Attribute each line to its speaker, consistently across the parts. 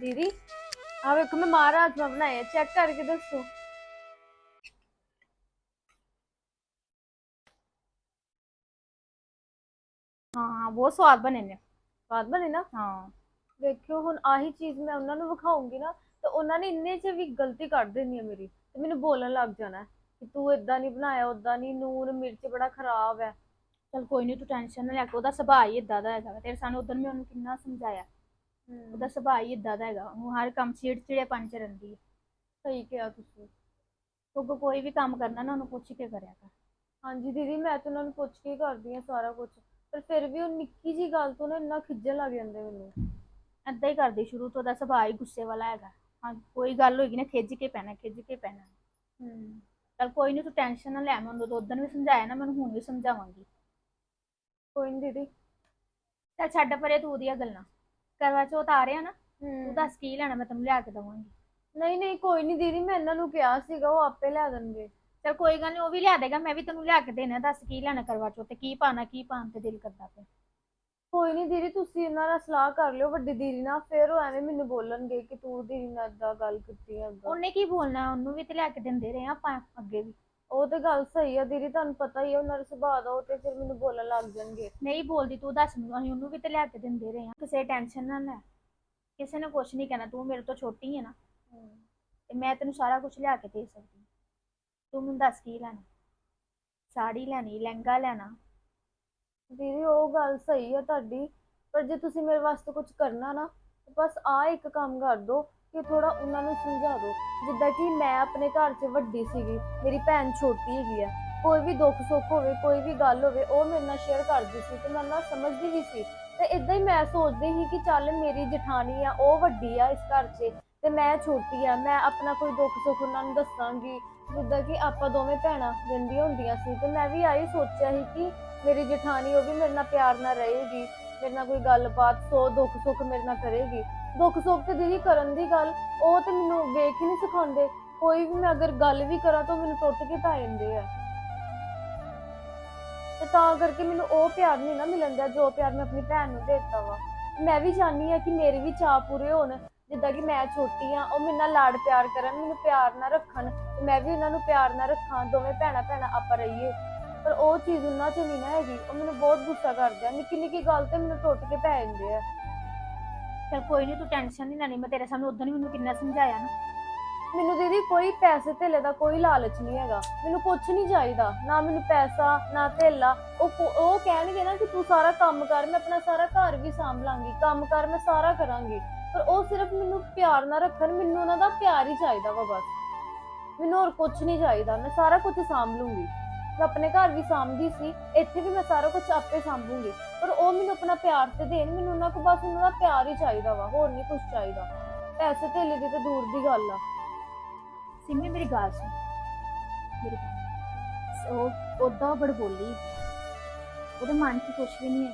Speaker 1: ਦੀਦੀ ਆ ਵੇਖੋ ਮੈਂ ਮਹਾਰਾਜਮਾ ਬਣਾਏ ਚੈੱਕ ਕਰਕੇ ਦੱਸੋ।
Speaker 2: ਹਾਂ ਬਹੁਤ ਸਵਾਦ ਬਣੇ ਨੇ।
Speaker 1: ਬਾਤ ਬਣੇ ਨਾ?
Speaker 2: ਹਾਂ।
Speaker 1: ਵੇਖਿਓ ਹੁਣ ਆਹੀ ਚੀਜ਼ ਮੈਂ ਉਹਨਾਂ ਨੂੰ ਵਿਖਾਉਂਗੀ ਨਾ ਤੇ ਉਹਨਾਂ ਨੇ ਇੰਨੇ 'ਚ ਵੀ ਗਲਤੀ ਕੱਢ ਦੇਣੀ ਹੈ ਮੇਰੀ ਤੇ ਮੈਨੂੰ ਬੋਲਣ ਲੱਗ ਜਾਣਾ ਕਿ ਤੂੰ ਇਦਾਂ ਨਹੀਂ ਬਣਾਇਆ ਉਦਾਂ ਨਹੀਂ ਨੂਨ ਮਿਰਚ ਬੜਾ ਖਰਾਬ ਹੈ
Speaker 2: ਚਲ ਕੋਈ ਨਹੀਂ ਤੂੰ ਟੈਨਸ਼ਨ ਨਾ ਲੈ ਕੇ ਉਹਦਾ ਸੁਭਾਅ ਹੀ ਇਦਾਂ ਦਾ ਹੈਗਾ। ਤੇਰੇ ਸਾਨੂੰ ਉਦੋਂ ਮੈਂ ਉਹਨੂੰ ਕਿੰਨਾ ਸਮਝਾਇਆ। ਉਹਦਾ ਸੁਭਾਅ ਹੀ ਇਦਾਂ ਦਾ ਹੈਗਾ। ਉਹ ਹਰ ਕੰਮ ਚਿੜ ਚਿੜੇ ਪੰਚ ਰਹਿੰਦੀ ਹੈ।
Speaker 1: ਸਹੀ ਕਿਹਾ ਤੁਸੀਂ।
Speaker 2: ਤੂੰ ਕੋਈ ਵੀ ਕੰਮ ਕਰਨਾ ਨਾ ਉਹਨੂੰ ਪੁੱਛ ਕੇ ਕਰਿਆ ਕਰ।
Speaker 1: ਹਾਂਜੀ ਦੀਦੀ ਮੈਂ ਤਾਂ ਉਹਨਾਂ ਨੂੰ ਪੁੱਛ ਕੇ ਹੀ ਕਰਦੀ ਆ ਸਾਰਾ ਕੁਝ ਪਰ ਫਿਰ ਵੀ ਉਹ ਨਿੱਕੀ ਜੀ ਗੱਲ ਤੋਂ ਨਾ ਇੰਨਾ ਖਿੱਜਣ ਲੱਗ ਜਾਂਦੇ ਮੈਨੂੰ।
Speaker 2: ਏਦਾਂ ਹੀ ਕਰਦੀ ਸ਼ੁਰੂ ਤੋਂ ਉਹਦਾ ਸੁਭਾਅ ਹੀ ਗੁੱਸੇ ਵਾਲਾ ਹੈਗਾ। ਹਾਂ ਕੋਈ ਗੱਲ ਹੋਏਗੀ ਨਾ ਖਿੱਚ ਕੇ ਪੈਣਾ ਖਿੱਚ ਕੇ ਪੈਣਾ।
Speaker 1: ਹੂੰ।
Speaker 2: ਚਲ ਕੋਈ ਨਹੀਂ ਤੂੰ ਟੈਨਸ਼ਨ ਨਾ ਲੈ ਮੈਂ ਉਹਨੂੰ ਉਦੋਂ ਵੀ ਸਮਝਾਇਆ ਨਾ ਮੈਨੂੰ ਹੁਣ ਵੀ ਸਮਝਾਵਾਂਗੀ।
Speaker 1: ਕੋਈ ਨਹੀਂ ਦੀਦੀ।
Speaker 2: ਚੱਲ ਛੱਡ ਪਰੇ ਤੂੰ ਉਹਦੀਆਂ ਗੱਲਾਂ। ਕਰਵਾ ਚੌਥ ਆ ਰਿਹਾ ਨਾ ਤੂੰ ਦੱਸ ਕੀ ਲੈਣਾ ਮੈਂ ਤੈਨੂੰ ਲਿਆ ਕੇ ਦਵਾਂਗੀ।
Speaker 1: ਨਹੀਂ ਨਹੀਂ ਕੋਈ ਨਹੀਂ ਦੀਦੀ ਮੈਂ ਇਹਨਾਂ ਨੂੰ ਕਿਹਾ ਸੀਗਾ ਉਹ ਆਪੇ ਲੈ ਦੇਣਗੇ।
Speaker 2: ਚਲ ਕੋਈ ਗੱਲ ਨਹੀਂ ਉਹ ਵੀ ਲਿਆ ਦੇਗਾ ਮੈਂ ਵੀ ਤੈਨੂੰ ਲਿਆ ਕੇ ਦੇਣਾ ਦੱਸ ਕੀ ਲੈਣਾ ਕਰਵਾ ਚੌਥ ਤੇ ਕੀ ਪਾਣਾ ਕੀ ਪਾਣ ਤੇ ਦਿਲ ਕਰਦਾ ਪਿਆ।
Speaker 1: ਕੋਈ ਨਹੀਂ ਦੀਦੀ ਤੁਸੀਂ ਇਹਨਾਂ ਨਾਲ ਸਲਾਹ ਕਰ ਲਿਓ ਵੱਡੀ ਦੀਦੀ ਨਾਲ ਫਿਰ ਉਹ ਐਵੇਂ ਮੈਨੂੰ ਬੋਲਣਗੇ ਕਿ ਤੂੰ ਦੀਦੀ ਨਾਲ ਗੱਲ ਕੀਤੀ ਹੈ ਅੱਗਾ
Speaker 2: ਉਹਨੇ ਕੀ ਬੋਲਣਾ ਉਹਨੂੰ ਵੀ ਤੇ ਲਿਆ ਕੇ ਦਿੰਦੇ ਰਹੇ ਆਪਾਂ ਅੱਗੇ ਵੀ।
Speaker 1: ਉਹ ਤੇ ਗੱਲ ਸਹੀ ਆ ਦੀਦੀ ਤੁਹਾਨੂੰ ਪਤਾ ਹੀ ਆ ਉਹਨਾਂ ਦਾ ਸੁਭਾਅ ਦਾ ਉਹ ਤੇ ਫਿਰ ਮੈਨੂੰ ਬੋਲਣ ਲੱਗ ਜਾਣਗੇ।
Speaker 2: ਨਹੀਂ ਬੋਲਦੀ ਤੂੰ ਦੱਸ ਮੈਨੂੰ ਅਸੀਂ ਉਹਨੂੰ ਵੀ ਤੇ ਲਿਆ ਕੇ ਦਿੰਦੇ ਰਹੇ ਆ ਕਿਸੇ ਟੈਨਸ਼ਨ ਨਾ ਲੈ। ਕਿਸੇ ਨੇ ਕੁਝ ਨਹੀਂ ਕਹਿਣਾ ਤੂੰ ਮੇਰੇ ਤੋਂ ਛੋਟੀ ਹੈ ਨਾ। ਤੇ ਮੈਂ ਤੈਨੂੰ ਸਾਰਾ ਕੁਝ ਲਿਆ ਕੇ ਦੇ ਸਕਦੀ ਹਾਂ। ਤੂੰ ਮੈਨੂੰ ਦੱਸ ਕੀ ਲੈਣਾ? ਸਾੜੀ ਲੈਣੀ ਲਹਿੰਗਾ ਲੈਣਾ।
Speaker 1: ਦੀਦੀ ਉਹ ਗੱਲ ਸਹੀ ਆ ਤੁਹਾਡੀ ਪਰ ਜੇ ਤੁਸੀਂ ਮੇਰੇ ਵਾਸਤੇ ਕੁਝ ਕਰਨਾ ਨਾ ਤੇ ਬਸ ਆ ਇੱਕ ਕੰਮ ਕਰ ਦਿਓ ਕਿ ਥੋੜਾ ਉਹਨਾਂ ਨੂੰ ਸਮਝਾ ਦਿਓ। ਜਿੱਦਾਂ ਕਿ ਮੈਂ ਆਪਣੇ ਘਰ 'ਚ ਵੱਡੀ ਸੀਗੀ, ਮੇਰੀ ਭੈਣ ਛੋਟੀ ਹੈਗੀ ਆ। ਕੋਈ ਵੀ ਦੁੱਖ ਸੁੱਖ ਹੋਵੇ, ਕੋਈ ਵੀ ਗੱਲ ਹੋਵੇ, ਉਹ ਮੇਰੇ ਨਾਲ ਸ਼ੇਅਰ ਕਰਦੀ ਸੀ ਤੇ ਮੈਂ ਨਾਲ ਸਮਝਦੀ ਵੀ ਸੀ। ਤੇ ਇਦਾਂ ਹੀ ਮੈਂ ਸੋਚਦੀ ਸੀ ਕਿ ਚੱਲ ਮੇਰੀ ਜਠਾਣੀ ਆ, ਉਹ ਵੱਡੀ ਆ ਇਸ ਘਰ 'ਚ ਤੇ ਮੈਂ ਛੋਟੀ ਆ, ਮੈਂ ਆਪਣਾ ਕੋਈ ਦੁੱਖ ਸੁੱਖ ਉਹਨਾਂ ਨੂੰ ਦੱਸਾਂਗੀ। ਜਿੱਦਾਂ ਕਿ ਆਪਾਂ ਦੋਵੇਂ ਭੈਣਾਂ ਰਹਿੰਦੀਆਂ ਹੁੰਦੀਆਂ ਸੀ ਤੇ ਮੈਂ ਵੀ ਆਹੀ ਸੋਚਿਆ ਸੀ ਕਿ ਮੇਰੀ ਜਠਾਣੀ ਉਹ ਵੀ ਮੇਰੇ ਨਾਲ ਪਿਆਰ ਨਾਲ ਰਹੇਗੀ, ਮੇਰੇ ਨਾਲ ਕੋਈ ਗੱਲਬਾਤ, ਸੋ ਦੁੱਖ ਸੁੱਖ ਮੇਰੇ ਨਾਲ ਕਰੇਗੀ। ਦੁੱਖ ਸੁੱਖ ਤੇ ਦੀਦੀ ਕਰਨ ਦੀ ਗੱਲ, ਉਹ ਤੇ ਮੈਨੂੰ ਵੇਖ ਹੀ ਨਹੀਂ ਸਿਖਾਉਂਦੇ। ਕੋਈ ਵੀ ਮੈਂ ਅਗਰ ਗੱਲ ਵੀ ਕਰਾਂ ਤਾਂ ਉਹ ਮੈਨੂੰ ਟੁੱਟ ਕੇ ਪੈ ਜਾਂਦੇ ਆ। ਤੇ ਤਾਂ ਕਰਕੇ ਮੈਨੂੰ ਉਹ ਪਿਆਰ ਨਹੀਂ ਨਾ ਮਿਲਣ ਦਿਆ, ਜੋ ਪਿਆਰ ਮੈਂ ਆਪਣੀ ਭੈਣ ਨੂੰ ਦਿੱਤਾ ਵਾ। ਮੈਂ ਵੀ ਚਾਹਨੀ ਆ ਕਿ ਮੇਰੇ ਵੀ ਚਾਅ ਪੂਰੇ ਹੋਣ, ਜਿੱਦਾਂ ਕਿ ਮੈਂ ਛੋਟੀ ਆ ਉਹ ਮੇਰੇ ਨਾਲ ਲਾਡ ਪਿਆਰ ਕਰਨ, ਮੈਨੂੰ ਪਿਆਰ ਨਾਲ ਰੱਖਣ, ਤੇ ਮੈਂ ਵੀ ਉਹਨਾਂ ਨੂੰ ਪਿਆਰ ਨਾਲ ਰੱਖਾਂ, ਦੋਵੇਂ ਭੈਣਾਂ ਭੈਣਾਂ ਆਪਾਂ ਰਹੀਏ। ਪਰ ਉਹ ਚੀਜ਼ ਉਹਨਾਂ 'ਚ ਨਹੀਂ ਨਾ ਹੈਗੀ, ਉਹ ਮੈਨੂੰ ਬਹੁਤ ਗੁੱਸਾ ਕਰਦੇ ਆ, ਨਿੱਕੀ ਨਿੱਕੀ ਗੱਲ ਤੇ ਮੈਨੂੰ ਟੁੱਟ ਕੇ ਪੈ ਜਾਂਦੇ ਆ।
Speaker 2: ਚਲ ਕੋਈ ਨਹੀਂ ਤੂੰ ਟੈਨਸ਼ਨ ਨਹੀਂ ਲੈਣੀ, ਮੈਂ ਤੇਰੇ ਸਾਹਮਣੇ ਉਦੋਂ ਹੀ ਮੈਨੂੰ ਕਿੰਨਾ ਸਮਝਾਇਆ ਨਾ।
Speaker 1: ਮੈਨੂੰ ਦੀਦੀ ਕੋਈ ਪੈਸੇ ਧੇਲੇ ਦਾ ਕੋਈ ਲਾਲਚ ਨਹੀਂ ਹੈਗਾ। ਮੈਨੂੰ ਕੁਝ ਨਹੀਂ ਚਾਹੀਦਾ, ਨਾ ਮੈਨੂੰ ਪੈਸਾ, ਨਾ ਧੇਲਾ। ਉਹ ਕੋ- ਉਹ ਕਹਿਣਗੇ ਨਾ ਕਿ ਤੂੰ ਸਾਰਾ ਕੰਮ ਕਰ, ਮੈਂ ਆਪਣਾ ਸਾਰਾ ਘਰ ਵੀ ਸਾਂਭ ਲਾਂਗੀ ਕੰਮ ਕਰ, ਮੈਂ ਸਾਰਾ ਕਰਾਂਗੀ। ਪਰ ਉਹ ਸਿਰਫ ਮੈਨੂੰ ਪਿਆਰ ਨਾਲ ਰੱਖਣ, ਮੈਨੂੰ ਉਹਨਾਂ ਦਾ ਪਿਆਰ ਹੀ ਚਾਹੀਦਾ ਵਾ ਬਸ। ਮੈਨੂੰ ਹੋਰ ਕੁਝ ਨਹੀਂ ਚਾਹੀਦਾ, ਮੈਂ ਸਾਰਾ ਕੁਝ ਸਾਂਭ ਲੂੰਗੀ। ਮੈਂ ਆਪਣੇ ਘਰ ਵੀ ਸਾਂਭਦੀ ਸੀ, ਇੱਥੇ ਵੀ ਮੈਂ ਸਾਰਾ ਕੁਝ ਆਪੇ ਸਾਂਭੂੰਗੀ। ਪਰ ਉਹ ਮੈਨੂੰ ਆਪਣਾ ਪਿਆਰ ਤੇ ਦੇਣ, ਮੈਨੂੰ ਉਹਨਾਂ ਕੋਲ ਬਸ ਉਹਨਾਂ ਦਾ ਪਿਆਰ ਹੀ ਚਾਹੀਦਾ ਵਾ, ਹੋਰ ਨਹੀਂ ਕੁਝ ਚਾਹੀਦਾ। ਪੈਸੇ ਧੇਲੇ ਦੀ ਤੇ ਦੂਰ ਦੀ ਗੱਲ ਆ।
Speaker 2: ਸਿੰਮੀ, ਮੇਰੀ ਗੱਲ ਸੁਣ। ਮੇਰੀ ਗੱਲ ਉਹ ਉਦਾਂ ਬੜ ਬੋਲੀ। ਉਹਦੇ ਮਨ 'ਚ ਕੁਝ ਵੀ ਨਹੀਂ ਹੈ।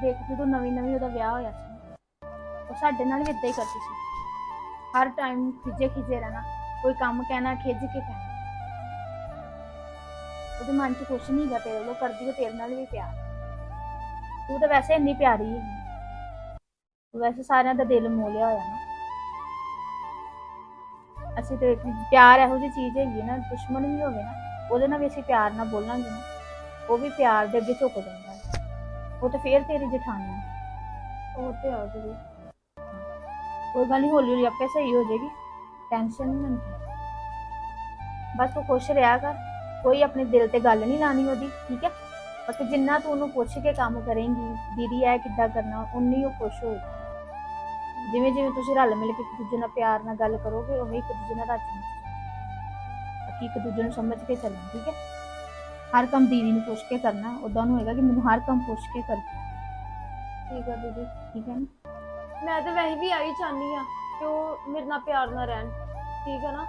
Speaker 2: ਦੇਖ, ਜਦੋਂ ਨਵੀਂ ਨਵੀਂ ਉਹਦਾ ਵਿਆਹ ਹੋਇਆ ਸੀ, ਉਹ ਸਾਡੇ ਨਾਲ ਵੀ ਇਦਾਂ ਹੀ ਕਰਦੀ ਸੀ। ਹਰ ਟਾਈਮ ਖਿਜੇ ਖਿਜੇ ਰਹਿਣਾ, ਕੋਈ ਕੰਮ ਕਹਿਣਾ ਖਿੱਚ ਕੇ ਕਹਿਣਾ। ਉਹਦੇ ਮਨ 'ਚ ਕੁਝ ਨਹੀਂ ਹੈਗਾ ਤੇਰੇ ਵੱਲੋਂ ਕਰਦੀ ਉਹ ਤੇਰੇ ਨਾਲ ਵੀ ਪਿਆਰ। ਤੂੰ ਤਾਂ ਵੈਸੇ ਇੰਨੀ ਪਿਆਰੀ ਹੈ ਵੈਸੇ ਸਾਰਿਆਂ ਦਾ ਦਿਲ ਮੋਹ ਲਿਆ ਹੋਇਆ ਨਾ। ਅਸੀਂ ਤੇ ਪਿਆਰ ਇਹੋ ਜਿਹੀ ਚੀਜ਼ ਹੈਗੀ ਨਾ ਦੁਸ਼ਮਣ ਵੀ ਹੋਵੇ ਨਾ ਉਹਦੇ ਨਾਲ ਵੀ ਅਸੀਂ ਪਿਆਰ ਨਾਲ ਬੋਲਾਂਗੇ ਨਾ ਉਹ ਵੀ ਪਿਆਰ ਦੇ ਅੱਗੇ ਝੁਕ ਜਾਂਦਾ ਹੈ। ਉਹ ਤਾਂ ਫੇਰ ਤੇਰੀ ਜਠਾਣੀ
Speaker 1: ਉਹ ਤੇ ਆ ਗਈ
Speaker 2: ਕੋਈ ਗੱਲ ਨਹੀਂ ਹੌਲੀ ਹੌਲੀ ਆਪੇ ਸਹੀ ਹੋ ਜਾਏਗੀ। ਟੈਨਸ਼ਨ ਨਹੀਂ ਲੈਣੀ ਬਸ ਤੂੰ ਖੁਸ਼ ਰਿਹਾ ਕਰ। ਕੋਈ ਆਪਣੇ ਦਿਲ ਤੇ ਗੱਲ ਨਹੀਂ ਲਾਣੀ ਉਹਦੀ ਠੀਕ ਹੈ? ਬਾਕੀ ਜਿੰਨਾ ਤੂੰ ਉਹਨੂੰ ਪੁੱਛ ਕੇ ਕੰਮ ਕਰੇਂਗੀ ਦੀਦੀ ਇਹ ਕਿੱਦਾਂ ਕਰਨਾ ਉਨੀ ਉਹ ਖੁਸ਼ ਹੋਏਗੀ ਜਿਵੇਂ ਜਿਵੇਂ ਤੁਸੀਂ ਰਲ ਮਿਲ ਕੇ ਇੱਕ ਦੂਜੇ ਨਾਲ ਪਿਆਰ ਨਾਲ ਗੱਲ ਕਰੋਗੇ ਉਵੇਂ ਇੱਕ ਦੂਜੇ ਨਾਲ ਰੱਜ ਮਿਲ ਬਾਕੀ ਇੱਕ ਦੂਜੇ ਨੂੰ ਸਮਝ ਕੇ ਚੱਲਣਾ ਠੀਕ ਹੈ? ਹਰ ਕੰਮ ਦੀਦੀ ਨੂੰ ਪੁੱਛ ਕੇ ਕਰਨਾ ਉਦਾਂ ਨੂੰ ਹੋਏਗਾ ਕਿ ਮੈਨੂੰ ਹਰ ਕੰਮ ਪੁੱਛ ਕੇ ਕਰ
Speaker 1: ਠੀਕ ਆ ਦੀਦੀ।
Speaker 2: ਠੀਕ ਹੈ ਨਾ?
Speaker 1: ਮੈਂ ਤਾਂ ਵੈਸੇ ਵੀ ਆਈ ਚਾਹਨੀ ਆ ਕਿ ਉਹ ਮੇਰੇ ਨਾਲ ਪਿਆਰ ਨਾਲ ਰਹਿਣ ਠੀਕ ਆ ਨਾ?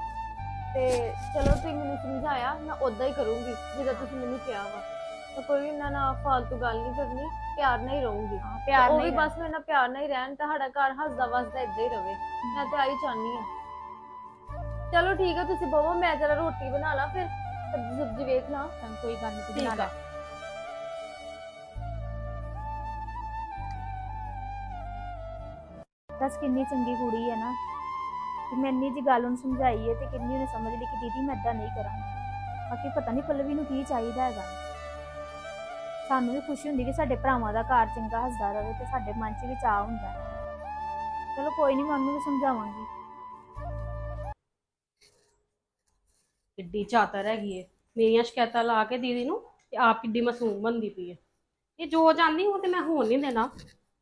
Speaker 1: ਤੇ ਚਲੋ ਤੁਸੀਂ ਮੈਨੂੰ ਸਮਝਾਇਆ ਮੈਂ ਉਦਾਂ ਹੀ ਕਰੂੰਗੀ ਜਿੱਦਾਂ ਤੁਸੀਂ ਮੈਨੂੰ ਕਿਹਾ ਵਾ। ਤਾਂ ਕੋਈ ਇਹਨਾਂ ਨਾਲ ਫਾਲਤੂ ਗੱਲ ਨਹੀਂ ਕਰਨੀ ਪਿਆਰ ਨਾਲ ਹੀ ਰਹੂੰਗੀ।
Speaker 2: ਹਾਂ ਪਿਆਰ
Speaker 1: ਉਹ
Speaker 2: ਨਾਲ
Speaker 1: ਵੀ
Speaker 2: ਹੀ
Speaker 1: ਬਸ ਮੇਰੇ ਨਾਲ ਪਿਆਰ ਨਾਲ ਹੀ ਰਹਿਣ ਤਾਂ ਸਾਡਾ ਘਰ ਹੱਸਦਾ ਵਸਦਾ ਏਦਾਂ ਹੀ ਰਵੇ। ਮੈਂ ਤਾਂ ਆਈ ਚਾਹਨੀ ਆ ਚਲੋ ਠੀਕ ਆ ਤੁਸੀਂ ਬਵੋ ਮੈਂ ਜਰਾ ਰੋਟੀ ਬਣਾ ਲਾਂ ਫਿਰ ਸਬਜ਼ੀ ਸੁਬਜ਼ੀ ਵੇਖ ਲਾਂ।
Speaker 2: ਚੱਲ ਕੋਈ ਗੱਲ ਨਹੀਂ ਤੂੰ
Speaker 1: ਠੀਕ
Speaker 2: ਬਣਾ
Speaker 1: ਆ।
Speaker 2: ਲੈ ਦੱਸ ਕਿੰਨੀ ਚੰਗੀ ਕੁੜੀ ਹੈ ਨਾ। ਤੇ ਮੈਂ ਇੰਨੀ ਜੀ ਗੱਲ ਉਹਨੂੰ ਸਮਝਾਈ ਹੈ ਤੇ ਕਿੰਨੀ ਉਹਨੇ ਸਮਝ ਲਈ ਕਿ ਦੀਦੀ ਮੈਂ ਏਦਾਂ ਨਹੀਂ ਕਰਾਂਗੀ। ਬਾਕੀ ਪਤਾ ਨਹੀਂ ਪੱਲਵੀ ਨੂੰ ਕੀ ਚਾਹੀਦਾ ਹੈਗਾ। ਸਾਨੂੰ ਵੀ ਖੁਸ਼ੀ ਹੁੰਦੀ ਕਿ ਸਾਡੇ ਭਰਾਵਾਂ ਦਾ ਘਰ ਚੰਗਾ ਹੱਸਦਾ ਰਹੇ ਤੇ ਸਾਡੇ ਮਨ 'ਚ ਵੀ ਚਾਹ ਹੁੰਦਾ ਚਲੋ ਕੋਈ ਨਹੀਂ, ਮੈਂ ਉਹਨੂੰ ਵੀ ਸਮਝਾਵਾਂਗੀ।
Speaker 3: ਕਿੱਡੀ ਚਾਤਰ ਹੈਗੀ ਏ ਮੇਰੀਆਂ ਸ਼ਿਕਾਇਤਾਂ ਲਾ ਕੇ ਦੀਦੀ ਨੂੰ ਤੇ ਆਪ ਕਿੱਡੀ ਮਾਸੂਮ ਬਣਦੀ ਪਈ ਏ ਇਹ ਜੋ ਜਾਂਦੀ ਉਹ ਤੇ ਮੈਂ ਹੋਣ ਨਹੀਂ ਦੇਣਾ।